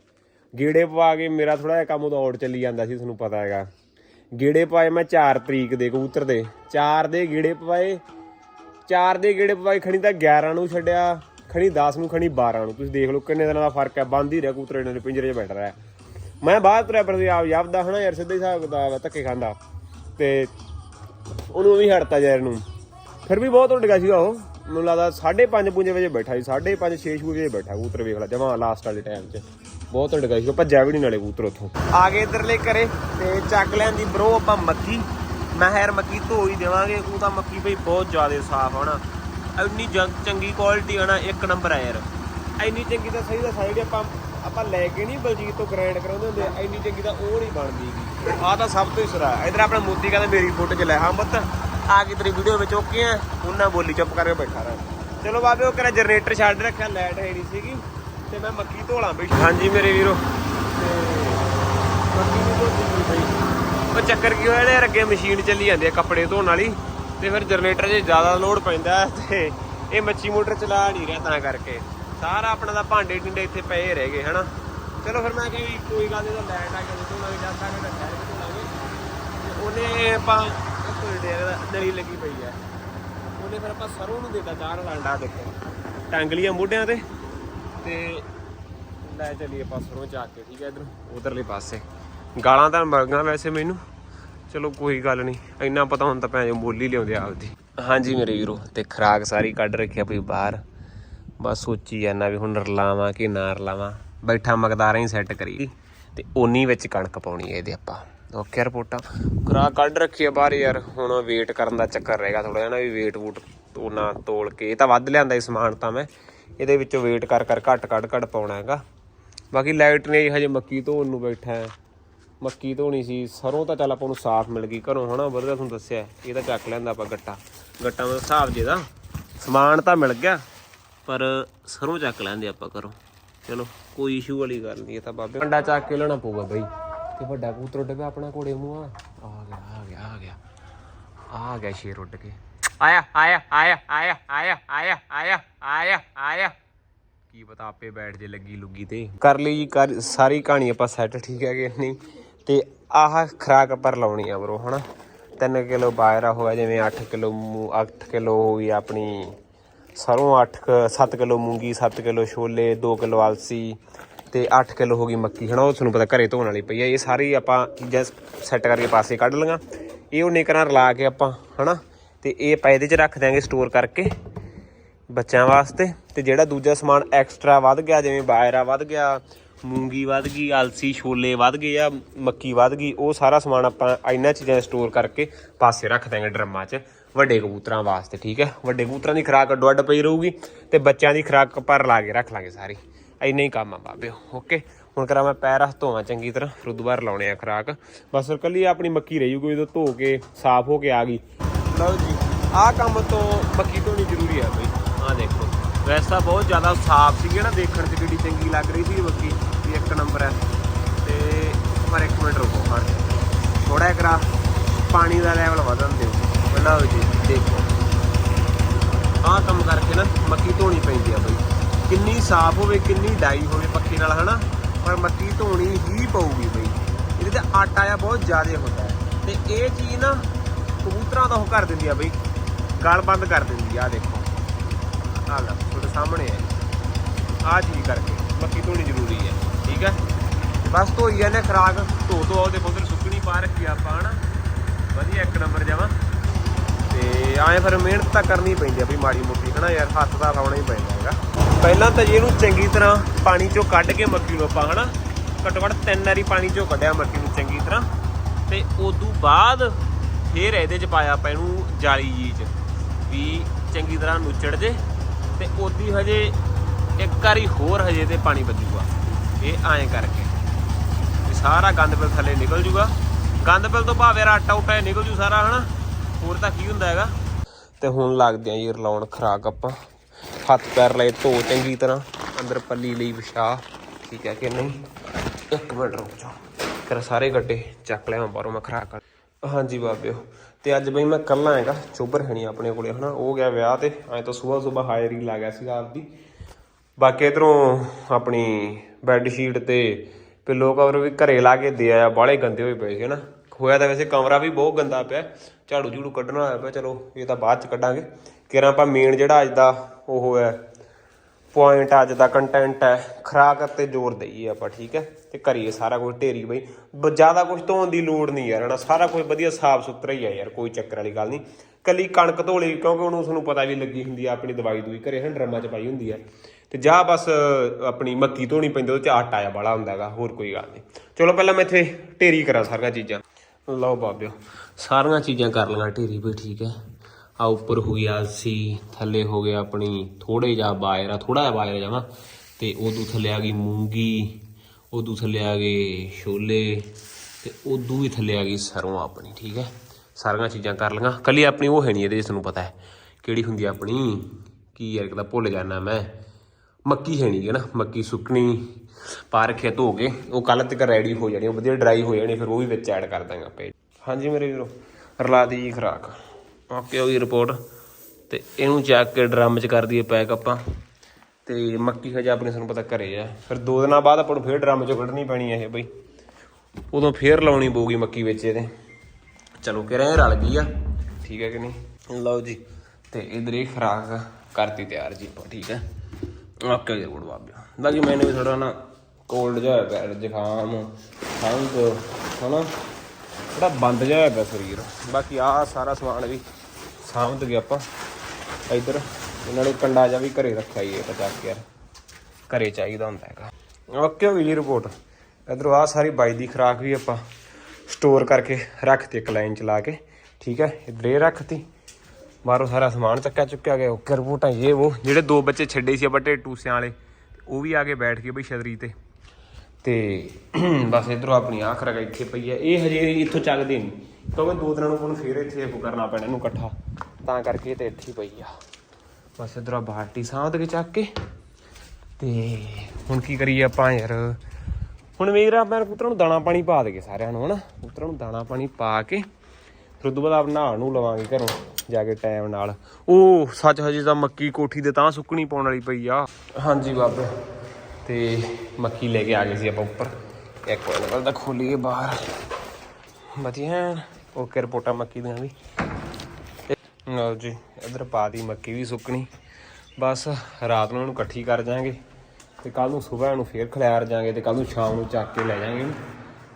ਗੇੜੇ ਪਵਾ ਕੇ ਮੇਰਾ ਥੋੜਾ ਜਿਹਾ ਕੰਮ ਉਦੋਂ ਆਊਟ ਚੱਲੀ ਜਾਂਦਾ ਸੀ, ਤੁਹਾਨੂੰ ਪਤਾ ਹੈਗਾ। ਗੇੜੇ ਪਾਏ ਮੈਂ 4 ਤਰੀਕ ਦੇ ਕਬੂਤਰ ਦੇ। 4 ਦੇ ਗੇੜੇ ਪਵਾਏ। 4 ਦੇ ਗੇੜੇ ਪਵਾਏ, ਖਣੀ ਤਾਂ 11 ਨੂੰ ਛੱਡਿਆ, ਖਣੀ 10 ਨੂੰ, ਖਣੀ 12 ਨੂੰ। ਤੁਸੀਂ ਦੇਖ ਲਓ ਕਿੰਨੇ ਦਿਨਾਂ ਦਾ ਫ਼ਰਕ ਹੈ ਬੰਦ ਹੀ ਰਿਹਾ ਕਬੂਤਰ ਇਹਨਾਂ ਦੇ ਪਿੰਜਰੇ 'ਚ ਬੈਠ ਰਿਹਾ। ਮੈਂ ਬਾਹਰ ਤੁਰਿਆ ਪਰ ਆਪ ਜਾਪਦਾ, ਹਨਾ ਯਾਰ, ਸਿੱਧੇ ਹੀ ਹਿਸਾਬ ਕਿਤਾਬ ਹੈ ਧੱਕੇ ਖਾਂਦਾ। ਤੇ ਉਹਨੂੰ ਵੀ ਹਟਤਾ ਯਾਰ ਨੂੰ। ਫਿਰ ਵੀ ਬਹੁਤ ਉੱਡ ਗਿਆ ਸੀਗਾ ਉਹ। ਮੈਨੂੰ ਲੱਗਦਾ 5:30 ਪੁੰਜੇ ਵਜੇ ਬੈਠਾ ਸੀ 5:30 6 ਵਜੇ ਬੈਠਾ ਕਬੂਤਰ ਵੇਖ ਲਾ, ਜਮਾ ਲਾਸਟ ਵਾਲੇ ਟਾਈਮ 'ਚ। ਬਹੁਤ ਉੱਡ ਗਿਆ ਸੀ ਭੱਜਿਆ ਵੀ ਨਹੀਂ ਨਾਲੇ ਕਬੂਤਰ ਉੱਥੋਂ। ਆ ਗਏ ਇਧਰਲੇ ਕਰੇ ਤੇ ਚੱਕ ਲੈਂਦੀ ਬਰੋ ਆਪਾਂ ਮੱਕੀ। ਮੈਂ ਯਾਰ ਮੱਕੀ ਧੋ ਹੀ ਦੇਵਾਂਗੇ, ਉਹ ਤਾਂ ਮੱਕੀ ਭਈ ਬਹੁਤ ਜ਼ਿਆਦਾ ਸਾਫ਼ ਹਨਾ ਇੰਨੀ ਜੰ- ਚੰਗੀ ਕੁਆਲਿਟੀ ਹਨਾ ਇੱਕ ਨੰਬਰ ਆ ਯਾਰ। ਇੰਨੀ ਚੰਗੀ ਤਾਂ ਸਹੀ ਦਾ ਸਾਈਡ ਆਪਾਂ ਆਪਾਂ ਲੈ ਕੇ ਨਹੀਂ ਬਲਜੀਤ ਤੋਂ ਗ੍ਰਾਈਂਡ ਕਰਾਉਂਦੇ ਹੁੰਦੇ ਇੰਨੀ ਚੰਗੀ ਤਾਂ ਉਹ ਨਹੀਂ ਬਣਦੀ ਆ ਤਾਂ ਸਭ ਤੋਂ ਹੀ ਸਰਾ ਇਧਰ ਆਪਣਾ ਮੋਦੀ ਕਹਿੰਦਾ ਮੇਰੀ ਫੋਟੋ ਚ ਲੈ ਹਾਂ ਬੱਤ ਆ ਗਈ ਤੇਰੀ ਵੀਡੀਓ ਵਿੱਚ ਓਕੇ ਆ? ਉਹਨਾਂ ਬੋਲੀ ਚੁੱਪ ਕਰਕੇ ਬੈਠਾ ਰਹਾ। ਚਲੋ ਬਾਬੇ ਉਹ ਕਰਾ ਜਨਰੇਟਰ ਛੱਡ ਰੱਖਿਆ ਲਾਈਟ ਹੈ ਨਹੀਂ ਸੀਗੀ। ਤੇ ਮੈਂ ਮੱਕੀ ਧੋਲਾਂ ਬਈ। ਹਾਂਜੀ ਮੇਰੇ ਵੀਰੋ। ਤੇ ਮੱਕੀ ਨੂੰ ਧੋਤੀ ਬਈ। ਉਹ ਚੱਕਰ ਕੀ ਹੋਇਆ ਯਾਰ ਅੱਗੇ ਮਸ਼ੀਨ ਚੱਲੀ ਜਾਂਦੀ ਹੈ ਕੱਪੜੇ ਧੋਣ ਵਾਲੀ। ਤੇ ਫਿਰ ਜਨਰੇਟਰ 'ਚ ਜ਼ਿਆਦਾ ਲੋਡ ਪੈਂਦਾ ਤੇ ਇਹ ਮੱਛੀ ਮੋਟਰ ਚਲਾ ਨਹੀਂ ਰਿਹਾ ਤਾਂ ਕਰਕੇ। ਸਾਰਾ ਆਪਣਾ ਦਾ ਭਾਂਡੇ ਟਿੰਡੇ ਇੱਥੇ ਪਏ ਰਹਿ ਗਏ, ਹਨਾ? ਚਲੋ ਫਿਰ ਮੈਂ ਕਿਹਾ ਵੀ ਕੋਈ ਗੱਲ ਨਹੀਂ ਤਾਂ ਲਾਈਟ ਆ ਕੇ ਧੋਣਾ ਵੀ ਜਾਂਦਾ ਕਿ ਰੱਖਿਆ ਕੇ ਧੋਲਾਂਗੇ ਤੇ ਉਹਨੇ ਆਪਾਂ ਕੋਈ ਡੇਰਾ ਨਰੀ ਲੱਗੀ ਪਈ ਹੈ ਉਹਨੇ ਫਿਰ ਆਪਾਂ ਸਰੋਂ ਨੂੰ ਦੇਤਾ, ਚਾਰ ਲਾਂਡਾ ਦੇਖੋ। ਟਾਂਗਲੀਆਂ ਮੋਢਿਆਂ ਤੇ। ਤੇ ਲੈ ਚਲੀਏ ਆਪਾਂ ਸਰੋਂ ਜਾ ਕੇ, ਠੀਕ ਹੈ ਇਧਰ, ਉਧਰਲੇ ਪਾਸੇ। ਗਾਲਾਂ ਤਾਂ ਮਰਗਾ ਵੈਸੇ ਮੈਨੂੰ। ਚਲੋ ਕੋਈ ਗੱਲ ਨਹੀਂ ਇੰਨਾ ਪਤਾ ਹੁਣ ਤਾਂ ਭੈਣ ਬੋਲੀ ਲਿਆਉਂਦੇ ਆਪਦੀ। ਹਾਂਜੀ ਮੇਰੇ ਵੀਰੋ, ਤੇ ਖਰਾਕ ਸਾਰੀ ਕੱਢ ਰੱਖਿਆ ਪਈ ਬਾਹਰ। ਬਸ ਸੋਚੀ ਜਾਂਦਾ ਵੀ ਹੁਣ ਰਲਾਵਾਂ ਕਿ ਨਾ ਰਲਾਵਾਂ। ਬੈਠਾ ਮਕਦਾਰਾਂ ਹੀ ਸੈੱਟ ਕਰੀ। ਤੇ ਉਨੀ ਵਿੱਚ ਕਣਕ ਪਾਉਣੀ ਹੈ ਇਹਦੇ ਆਪਾਂ। ਓਕੇ ਰਿਪੋਰਟਾਂ। ਖਰਾਕ ਕੱਢ ਰੱਖੀ ਆ ਬਾਹਰ ਯਾਰ। ਹੁਣ ਵੇਟ ਕਰਨ ਦਾ ਚੱਕਰ ਰਹੇਗਾ ਥੋੜਾ ਜਿਹਾ ਨਾ ਵੀ ਵੇਟ ਵੂਟ ਤੋਨਾ ਤੋਲ ਕੇ। ਇਹ ਤਾਂ ਵੱਧ ਲਿਆਂਦਾ ਸੀ ਸਮਾਨ ਤਾਂ ਮੈਂ। ਇਹਦੇ ਵਿੱਚੋਂ ਵੇਟ ਕਰ ਕਰ ਘੱਟ ਕੱਢ ਘੱਟ ਪਾਉਣਾ ਹੈਗਾ। ਬਾਕੀ ਲਾਈਟ ਨੇ ਹਜੇ ਮੱਕੀ ਧੋਣ ਨੂੰ ਬੈਠਾ ਹੈ। ਮੱਕੀ ਧੋਣੀ ਸੀ। ਸਰੋਂ ਤਾਂ ਚੱਲ ਆਪਾਂ ਨੂੰ ਸਾਫ਼ ਮਿਲ ਗਈ। ਘਰੋਂ ਹਨਾ, ਵਧੀਆ ਤੁਹਾਨੂੰ ਦੱਸਿਆ। ਇਹ ਤਾਂ ਚੱਕ ਲੈਂਦਾ ਆਪਾਂ ਗੱਟਾ। ਗੱਟਾ ਮਤਲਬ ਹਿਸਾਬ ਜੇ ਦਾ ਸਮਾਨ ਤਾਂ ਮਿਲ ਗਿਆ। ਪਰ ਸਰੋਂ ਚੱਕ ਲੈਂਦੇ ਆਪਾਂ ਘਰੋਂ। ਚਲੋ, ਕੋਈ ਇਸ਼ੂ ਵਾਲੀ ਗੱਲ ਨਹੀਂ, ਇਹ ਤਾਂ ਬਾਬੇ ਅੰਡਾ ਚੱਕ ਕੇ ਲੈਣਾ ਪਊਗਾ ਬਈ। ਤੇ ਵੱਡਾ ਕਬੂਤਰ ਉੱਡ ਪਿਆ ਆਪਣਾ ਘੋੜੇ ਮੂੰਹਾਂ ਆ। ਆ ਗਿਆ ਆ ਗਿਆ ਆ ਗਿਆ। ਆ ਗਿਆ ਸ਼ੇਰ ਉੱਡ ਕੇ। ਆਇਆ ਆਇਆ ਆਇਆ ਆਇਆ ਆਇਆ ਆਇਆ ਆਇਆ ਆਇਆ ਆਇਆ। ਕੀ ਪਤਾ ਆਪੇ ਬੈਠ ਜੇ ਲੱਗੀ ਲੁੱਗੀ ਤੇ। ਕਰ ਲਈ ਜੀ, ਕਰ- ਸਾਰੀ ਕਹਾਣੀ ਆਪਾਂ ਸੈੱਟ ਠੀਕ ਹੈ ਕਿ ਨਹੀਂ? ਤੇ ਆਹ ਖਰਾਕ ਪਰ ਲਾਉਣੀ ਆ ਬਰੋ ਹਨਾ? 3 ਕਿਲੋ ਬਾਇਰਾ ਹੋਇਆ ਜਿਵੇਂ 8 ਕਿਲੋ 8 ਕਿਲੋ ਹੋ ਗਈ ਆਪਣੀ ਸਰੋਂ 8 7 ਕਿਲੋ ਮੂੰਗੀ 7 ਕਿਲੋ ਛੋਲੇ 2 ਕਿਲੋ ਆਲਸੀ ਤੇ 8 ਕਿਲੋ ਹੋ ਗਈ ਮੱਕੀ। ਹਨਾ, ਉਹ ਤੁਹਾਨੂੰ ਪਤਾ ਘਰੇ ਧੋਣ ਵਾਲੀ ਪਈ ਆ। ਇਹ ਸਾਰੀ ਆਪਾਂ ਚੀਜ਼ਾਂ ਸੈੱਟ ਕਰਕੇ ਪਾਸੇ ਕੱਢ ਲਈਆਂ। ਇਹ ਉਹਨੇ ਕਰਾਂ ਰਲਾ ਕੇ ਆਪਾਂ, ਹਨਾ, ਤੇ ਇਹ ਆਪਾਂ ਇਹਦੇ ਚ ਰੱਖ ਦਿਆਂਗੇ ਸਟੋਰ ਕਰਕੇ ਬੱਚਿਆਂ ਵਾਸਤੇ। ਤੇ ਜਿਹੜਾ ਦੂਜਾ ਸਮਾਨ ਐਕਸਟਰਾ ਵੱਧ ਗਿਆ, ਜਿਵੇਂ ਬਾਇਰਾ ਵੱਧ ਗਿਆ, ਮੂੰਗੀ ਵੱਧ ਗਈ, ਆਲਸੀ, ਛੋਲੇ ਵੱਧ ਗਏ ਆ, ਮੱਕੀ ਵੱਧ ਗਈ, ਉਹ ਸਾਰਾ ਸਮਾਨ ਆਪਾਂ ਇਹਨਾਂ ਚੀਜ਼ਾਂ ਸਟੋਰ ਕਰਕੇ ਪਾਸੇ ਰੱਖ ਦਾਂਗੇ ਡਰਮਾਂ 'ਚ। ਵੱਡੇ ਕਬੂਤਰਾਂ ਵਾਸਤੇ, ਠੀਕ ਹੈ? ਵੱਡੇ ਕਬੂਤਰਾਂ ਦੀ ਖੁਰਾਕ ਅੱਡੋ ਅੱਡ ਪਈ ਰਹੂਗੀ ਤੇ ਬੱਚਿਆਂ ਦੀ ਖੁਰਾਕ ਪਰ ਲਾ ਕੇ ਰੱਖ ਲਾਂਗੇ ਸਾਰੀ। ਇੰਨਾ ਹੀ ਕੰਮ ਆ ਬਾਬੇ ਓਕੇ ਹੁਣ ਕਰਾਂ ਮੈਂ ਪੈਰ ਹੱਥ ਧੋਵਾਂ ਚੰਗੀ ਤਰ੍ਹਾਂ ਫਿਰ ਉਦੋਂ ਬਾਅਦ ਲਾਉਣੇ ਆ ਖੁਰਾਕ। ਬਸ ਫਿਰ ਕੱਲੀ ਆਪਣੀ ਮੱਕੀ ਰਹੀ ਕੋਈ ਜਦੋਂ ਧੋ ਕੇ ਸਾਫ਼ ਹੋ ਕੇ ਆ ਗਈ। ਲਓ ਜੀ, ਆਹ ਕੰਮ ਤੋਂ ਮੱਕੀ ਧੋਣੀ ਜ਼ਰੂਰੀ ਆ ਬਈ। ਆਹ ਦੇਖੋ, ਵੈਸੇ ਤਾਂ ਬਹੁਤ ਜ਼ਿਆਦਾ ਸਾਫ਼ ਸੀਗੀ ਨਾ, ਦੇਖਣ 'ਚ ਕਿੱਡੀ ਚੰਗੀ ਲੱਗ ਰਹੀ ਸੀ ਮੱਕੀ, ਵੀ ਇੱਕ ਨੰਬਰ ਹੈ ਤੇ ਪਰ ਇੱਕ ਮਿੰਟ ਰੁਕੋ ਹਾਂ ਥੋੜਾ ਜਿਹਾ ਪਾਣੀ ਦਾ ਲੈਵਲ ਵਧਣ ਦਿਓ ਲਓ ਜੇ, ਦੇਖੋ। ਆਹ ਕੰਮ ਕਰਕੇ ਨਾ ਮੱਕੀ ਧੋਣੀ ਪੈਂਦੀ ਆ ਬਈ। ਕਿੰਨੀ ਸਾਫ਼ ਹੋਵੇ, ਕਿੰਨੀ ਡਾਈ ਹੋਵੇ ਪੱਕੀ ਨਾਲ, ਹਨਾ? ਪਰ ਮੱਕੀ ਧੋਣੀ ਹੀ ਪਊਗੀ ਬਈ। ਇਹਦੇ ਤੇ ਆਟਾ ਆ ਬਹੁਤ ਜ਼ਿਆਦਾ ਹੁੰਦਾ ਹੈ। ਤੇ ਇਹ ਚੀਜ਼ ਨਾ ਕਬੂਤਰਾਂ ਦਾ ਉਹ ਕਰ ਦਿੰਦੀ ਆ ਬਈ। ਗਲ ਬੰਦ ਕਰ ਦਿੰਦੀ ਆ, ਆਹ ਦੇਖੋ। ਆ ਲੈ, ਤੁਹਾਡੇ ਸਾਹਮਣੇ ਹੈ ਆ ਚੀਜ਼ ਕਰਕੇ ਮੱਕੀ ਧੋਣੀ ਜ਼ਰੂਰੀ ਹੈ ਠੀਕ ਹੈ ਬਸ ਧੋਈ ਜਾਂਦੇ ਖਰਾਕ। ਧੋ ਧੋ ਉਹਦੇ ਬੋਤਲ ਸੁੱਕਣੀ ਪਾ ਰੱਖੀ ਆ ਆਪਾਂ, ਹਨਾ? ਵਧੀਆ, ਇੱਕ ਨੰਬਰ ਜਾਵਾਂ ਤੇ ਐਂ ਫਿਰ ਮਿਹਨਤ ਤਾਂ ਕਰਨੀ ਪੈਂਦੀ ਆ ਵੀ ਮਾੜੀ ਮੋਟੀ, ਹਨਾ ਯਾਰ, ਹੱਥ ਦਾ ਲਾਉਣਾ ਹੀ ਪੈਂਦਾ ਹੈਗਾ। ਪਹਿਲਾਂ ਤਾਂ ਜੀ ਇਹਨੂੰ ਚੰਗੀ ਤਰ੍ਹਾਂ ਪਾਣੀ ਚੋਂ ਕੱਢ ਕੇ ਮੱਕੀ ਨੂੰ ਆਪਾਂ, ਹਨਾ ਘੱਟੋ ਘੱਟ ਤਿੰਨ ਵਾਰੀ ਪਾਣੀ ਚੋਂ ਕੱਢਿਆ ਮੱਕੀ ਨੂੰ ਚੰਗੀ ਤਰ੍ਹਾਂ। ਤੇ ਉਦੋਂ ਬਾਅਦ ਫੇਰ ਇਹਦੇ ਚ ਪਾਇਆ ਆਪਾਂ ਇਹਨੂੰ ਜਾਲੀ ਜੀ ਚ, ਵੀ ਚੰਗੀ ਤਰ੍ਹਾਂ ਨੁੱਚੜ ਜੇ, ਤੇ ਉਦੀ ਹਜੇ ਇੱਕ ਵਾਰੀ ਹੋਰ ਹਜੇ ਤੇ ਪਾਣੀ ਵੱਜੂਗਾ। ਇਹ ਐਂ ਕਰਕੇ। ਇਹ ਸਾਰਾ ਗੰਦ ਪਿਲ ਥੱਲੇ ਨਿਕਲ ਜੂਗਾ। ਗੰਦ ਪਿਲ ਤੋਂ ਭਾਵੇਂ ਆਟਾ ਉਟਾ ਨਿਕਲ ਜੂ ਸਾਰਾ, ਹਨਾ। ਹੋਰ ਤਾਂ ਕੀ ਹੁੰਦਾ ਹੈਗਾ? ਤੇ ਹੁਣ ਲੱਗਦੇ ਆ ਜੀ ਰਲਾਉਣ ਖਰਾਕ ਆਪਾਂ। ਹੱਥ ਪੈਰ ਲਏ ਧੋ ਚੰਗੀ ਤਰ੍ਹਾਂ, ਅੰਦਰ ਪੱਲੀ ਲਈ ਵਿਛਾ। ਠੀਕ ਹੈ ਕਿ ਨਹੀਂ? ਇੱਕ ਮਿੰਟ ਰੁਕ ਜਾ ਕਰ ਸਾਰੇ ਗੱਡੇ ਚੱਕ ਲਿਆ ਬਾਹਰੋਂ ਮੈਂ ਖਰਾਕ ਹਾਂਜੀ ਬਾਬਿਓ ਤੇ ਅੱਜ ਬਈ ਮੈਂ ਕੱਲਾ ਹੈਗਾ, ਚੋਬਰ ਹਣੀ ਆਪਣੇ ਕੋਲੇ, ਹਨਾ? ਉਹ ਗਿਆ ਵਿਆਹ ਤੇ, ਐ ਤਾਂ ਸਵੇਰ ਸਵੇਰ ਹਾਇਰੀ ਲਾ ਗਿਆ ਸੀਗਾ ਆਪਦੀ। ਬਾਕੀ ਇਧਰੋਂ ਆਪਣੀ ਬੈੱਡ ਸ਼ੀਟ ਤੇ ਪਿੱਲੋ ਕਵਰ ਵੀ ਘਰੇ ਲਾ ਕੇ ਦੇ ਆਇਆ ਬਾਲੇ ਗੰਦੇ ਹੋਏ ਪਏ ਸੀ ਨਾ ਹੋਇਆ ਤਾਂ ਵੈਸੇ ਕਮਰਾ ਵੀ ਬਹੁਤ ਗੰਦਾ ਪਿਆ। ਝਾੜੂ ਝੂੜੂ ਕੱਢਣਾ ਹੋਇਆ ਪਿਆ, ਚਲੋ ਇਹ ਤਾਂ ਬਾਅਦ ਚ ਕੱਢਾਂਗੇ। ਕਿਰਾਂ ਆਪਾਂ ਮੇਨ ਜਿਹੜਾ ਅੱਜ ਦਾ ਉਹ ਹੈ ਪੁਆਇੰਟ ਅੱਜ ਦਾ ਕੰਟੈਂਟ ਹੈ, ਖਰਾਕ ਤੇ ਜ਼ੋਰ ਦਈਏ ਆਪਾਂ, ਠੀਕ ਹੈ? ਤੇ ਕਰੀਏ ਸਾਰਾ ਕੁਝ ਢੇਰੀ ਬਈ। ਜ਼ਿਆਦਾ ਕੁਝ ਧੋਣ ਦੀ ਲੋੜ ਨਹੀਂ ਯਾਰ, ਹਨਾ? ਸਾਰਾ ਕੁਝ ਵਧੀਆ ਸਾਫ਼ ਸੁਥਰਾ ਹੀ ਹੈ ਯਾਰ, ਕੋਈ ਚੱਕਰ ਵਾਲੀ ਗੱਲ ਨਹੀਂ। ਕੱਲੀ ਕਣਕ ਧੋਲੀ ਕਿਉਂਕਿ ਉਹਨੂੰ ਤੁਹਾਨੂੰ ਪਤਾ ਵੀ ਲੱਗੀ ਹੁੰਦੀ ਆ, ਆਪਣੀ ਦਵਾਈ ਦੂਈ ਘਰੇ, ਹਨ, ਡਰਮਾਂ 'ਚ ਪਾਈ ਹੁੰਦੀ ਆ। ਤੇ ਜਾ ਬਸ ਆਪਣੀ ਮੱਕੀ ਧੋਣੀ ਪੈਂਦੀ, ਉਹਦੇ 'ਚ ਆਟਾ ਆ ਬਾਲਾ ਹੁੰਦਾ ਹੈਗਾ, ਹੋਰ ਕੋਈ ਗੱਲ ਨਹੀਂ। ਚਲੋ, ਪਹਿਲਾਂ ਮੈਂ ਇੱਥੇ ਢੇਰੀ ਕਰਾਂ ਸਾਰੀਆਂ ਚੀਜ਼ਾਂ। ਲਓ ਬਾਬਿਓ, ਸਾਰੀਆਂ ਚੀਜ਼ਾਂ ਕਰ ਲਈਆਂ, ਢੇਰੀ ਵੀ ਠੀਕ ਹੈ। ਆ ਉੱਪਰ ਹੋ ਗਿਆ ਸੀ ਥੱਲੇ ਹੋ ਗਿਆ ਆਪਣੀ ਥੋੜੇ ਜਿਹਾ ਬਾਇਰਾ ਥੋੜਾ ਜਿਹਾ ਬਾਇਰਾ ਜਾਵਾ ਤੇ ਉਦੋਂ ਥੱਲੇ ਆ ਗਈ ਮੂੰਗੀ, ਉਦੋਂ ਥੱਲੇ ਆ ਗਏ ਛੋਲੇ, ਤੇ ਉਦੋਂ ਵੀ ਥੱਲੇ ਆ ਗਈ ਸਰੋਂ ਆਪਣੀ, ਠੀਕ ਹੈ। ਸਾਰੀਆਂ ਚੀਜ਼ਾਂ ਕਰ ਲਈਆਂ। ਕੱਲੀ ਆਪਣੀ ਉਹ ਹੈ ਨਹੀਂ, ਇਹਦੇ 'ਚ ਤੁਹਾਨੂੰ ਪਤਾ ਹੈ। ਕਿਹੜੀ ਹੁੰਦੀ ਆਪਣੀ? ਕੀ ਯਾਰ ਕਿਦਾ ਭੁੱਲ ਜਾਣਾ ਮੈਂ। ਮੱਕੀ ਹੈ ਨਹੀਂ ਹੈ ਨਾ ਮੱਕੀ ਸੁੱਕਣੀ ਪਾ ਰੱਖਿਆ ਧੋ ਕੇ, ਉਹ ਕੱਲ ਤੱਕ ਰੈਡੀ ਹੋ ਜਾਣੀ, ਉਹ ਵਧੀਆ ਡਰਾਈ ਹੋ ਜਾਣੀ, ਫਿਰ ਉਹ ਵੀ ਵਿੱਚ ਐਡ ਕਰ ਦਾਂਗੇ ਆਪੇ ਹਾਂਜੀ ਮੇਰੇ ਵੀਰੋ, ਰਲਾ ਦੀ ਜੀ ਖਰਾਕ। ਓਕੇ ਹੋ ਗਈ ਰਿਪੋਰਟ ਤੇ ਇਹਨੂੰ ਚੱਕ ਕੇ ਡਰਮ 'ਚ ਕਰ ਦਈਏ ਪੈਕ ਆਪਾਂ। ਤੇ ਮੱਕੀ ਹਜੇ ਆਪਣੇ ਸਾਨੂੰ ਪਤਾ ਘਰੇ ਆ। ਫਿਰ ਦੋ ਦਿਨਾਂ ਬਾਅਦ ਆਪਾਂ ਨੂੰ ਫੇਰ ਡਰਮ 'ਚੋਂ ਕੱਢਣੀ ਪੈਣੀ ਆ ਇਹ ਬਈ। ਉਦੋਂ ਫੇਰ ਲਾਉਣੀ ਪਊਗੀ ਮੱਕੀ ਵਿੱਚ ਇਹਦੇ। ਚਲੋ ਕਿ ਰਹੇ ਰਲ ਗਈ ਆ। ਠੀਕ ਹੈ ਕਿ ਨਹੀਂ? ਲਓ ਜੀ, ਤੇ ਇਧਰ ਇਹ ਖਰਾਕ ਕਰਤੀ ਤਿਆਰ ਜੀ ਆਪਾਂ, ਠੀਕ ਹੈ। ਓਕੇ ਜੀ ਗੁੱਡ ਬਾਬਿਆ ਬਾਕੀ ਮੈਨੂੰ ਵੀ ਥੋੜਾ ਨਾ ਕੋਲਡ ਜਿਹਾ ਹੋਇਆ ਪਿਆ ਜ਼ੁਕਾਮ, ਖੰਘ, ਹਨਾ? ਥੋੜਾ ਬੰਦ ਜਿਹਾ ਹੋਇਆ ਪਿਆ ਸਰੀਰ। ਬਾਕੀ ਆ ਸਾਰਾ ਸਮਾਨ ਵੀ ਸਾਂਭ ਗਿਆ ਆਪਾਂ ਇਧਰ, ਇਹਨਾਂ ਨੇ ਕੰਡਾ ਜਿਹਾ ਵੀ ਘਰੇ ਰੱਖਿਆ ਹੀ ਹੈ ਪਚਾ ਕੇ ਯਾਰ ਘਰੇ ਚਾਹੀਦਾ ਹੁੰਦਾ ਹੈਗਾ। ਓਕੇ ਹੋ ਗਈ ਜੀ ਰਿਪੋਰਟ ਇਧਰੋਂ ਆ ਸਾਰੀ ਬਾਈ ਦੀ ਖਰਾਕ ਵੀ ਆਪਾਂ ਸਟੋਰ ਕਰਕੇ ਰੱਖਤੀ, ਇੱਕ ਲਾਈਨ ਚਲਾ ਕੇ। ਠੀਕ ਹੈ ਇਧਰ ਇਹ ਰੱਖਤੀ। ਬਾਹਰੋਂ ਸਾਰਾ ਸਮਾਨ ਚੱਕਿਆ ਚੁੱਕਿਆ ਗਿਆ, ਓਕੇ ਰਿਪੋਰਟਾਂ ਇਹ ਉਹ, ਜਿਹੜੇ ਦੋ ਬੱਚੇ ਛੱਡੇ ਸੀ ਆਪਾਂ ਟੂਸਿਆਂ ਵਾਲੇ, ਉਹ ਵੀ ਆ ਕੇ ਬੈਠ ਗਏ ਬਈ ਛਤਰੀ ਤੇ। ਤੇ ਬਸ ਇਧਰੋਂ ਆਪਣੀ ਆਖ ਰਗਾ ਇੱਥੇ ਪਈ ਹੈ ਇਹ ਹਜੇ ਇੱਥੋਂ ਚੱਕਦੇ ਨਹੀਂ ਕਿਉਂਕਿ ਦੋ ਦਿਨਾਂ ਨੂੰ ਹੁਣ ਫੇਰ ਇੱਥੇ ਉਹ ਕਰਨਾ ਪੈਣਾ ਇਹਨੂੰ ਇਕੱਠਾ। ਤਾਂ ਕਰਕੇ ਇਹ ਤੇ ਇੱਥੇ ਹੀ ਪਈ ਆ। ਬਸ ਇਧਰੋਂ ਬਾਲਟੀ ਸਾਂਭ ਕੇ ਚੱਕ ਕੇ। ਤੇ ਹੁਣ ਕੀ ਕਰੀਏ ਆਪਾਂ ਯਾਰ? ਹੁਣ ਮੇਰਾ, ਮੈਂ ਪੁੱਤਰਾਂ ਨੂੰ ਦਾਣਾ ਪਾਣੀ ਪਾ ਦੇਗੇ ਸਾਰਿਆਂ ਨੂੰ, ਹਨਾ? ਪੁੱਤਰਾਂ ਨੂੰ ਦਾਣਾ ਪਾਣੀ ਪਾ ਕੇ ਫਿਰ ਉਦੋਂ ਬਾਅਦ ਆਪ ਨਹਾ ਨੂੰ ਲਵਾਂਗੇ ਘਰੋਂ, ਜਾ ਕੇ ਟਾਈਮ ਨਾਲ। ਉਹ ਸੱਚ ਹਜੇ ਤਾਂ ਮੱਕੀ ਕੋਠੀ ਦੇ ਤਾਂ ਸੁੱਕਣੀ ਪਾਉਣ ਵਾਲੀ ਪਈ ਆ। ਹਾਂਜੀ ਬਾਬੇ। ਤੇ ਮੱਕੀ ਲੈ ਕੇ ਆ ਗਏ ਸੀ ਆਪਾਂ ਉੱਪਰ। ਇੱਕ ਵਾਰ ਨਿਕਲਦਾ ਖੋਲੀਏ ਬਾਹਰ। ਵਧੀਆ ਓਕੇ ਰਿਪੋਰਟਾਂ ਮੱਕੀ ਦੀਆਂ ਵੀ। ਲਓ ਜੀ, ਇਧਰ ਪਾ ਦੀ ਮੱਕੀ ਵੀ ਸੁੱਕਣੀ। ਬਸ ਰਾਤ ਨੂੰ ਇਹਨੂੰ ਇਕੱਠੀ ਕਰ ਜਾਾਂਗੇ। ਤੇ ਕੱਲ ਨੂੰ ਸਵੇਰ ਇਹਨੂੰ ਫੇਰ ਖਿਲਾਰ ਜਾਾਂਗੇ ਤੇ ਕੱਲ ਨੂੰ ਸ਼ਾਮ ਨੂੰ ਚੱਕ ਕੇ ਲੈ ਜਾਾਂਗੇ ਇਹਨੂੰ।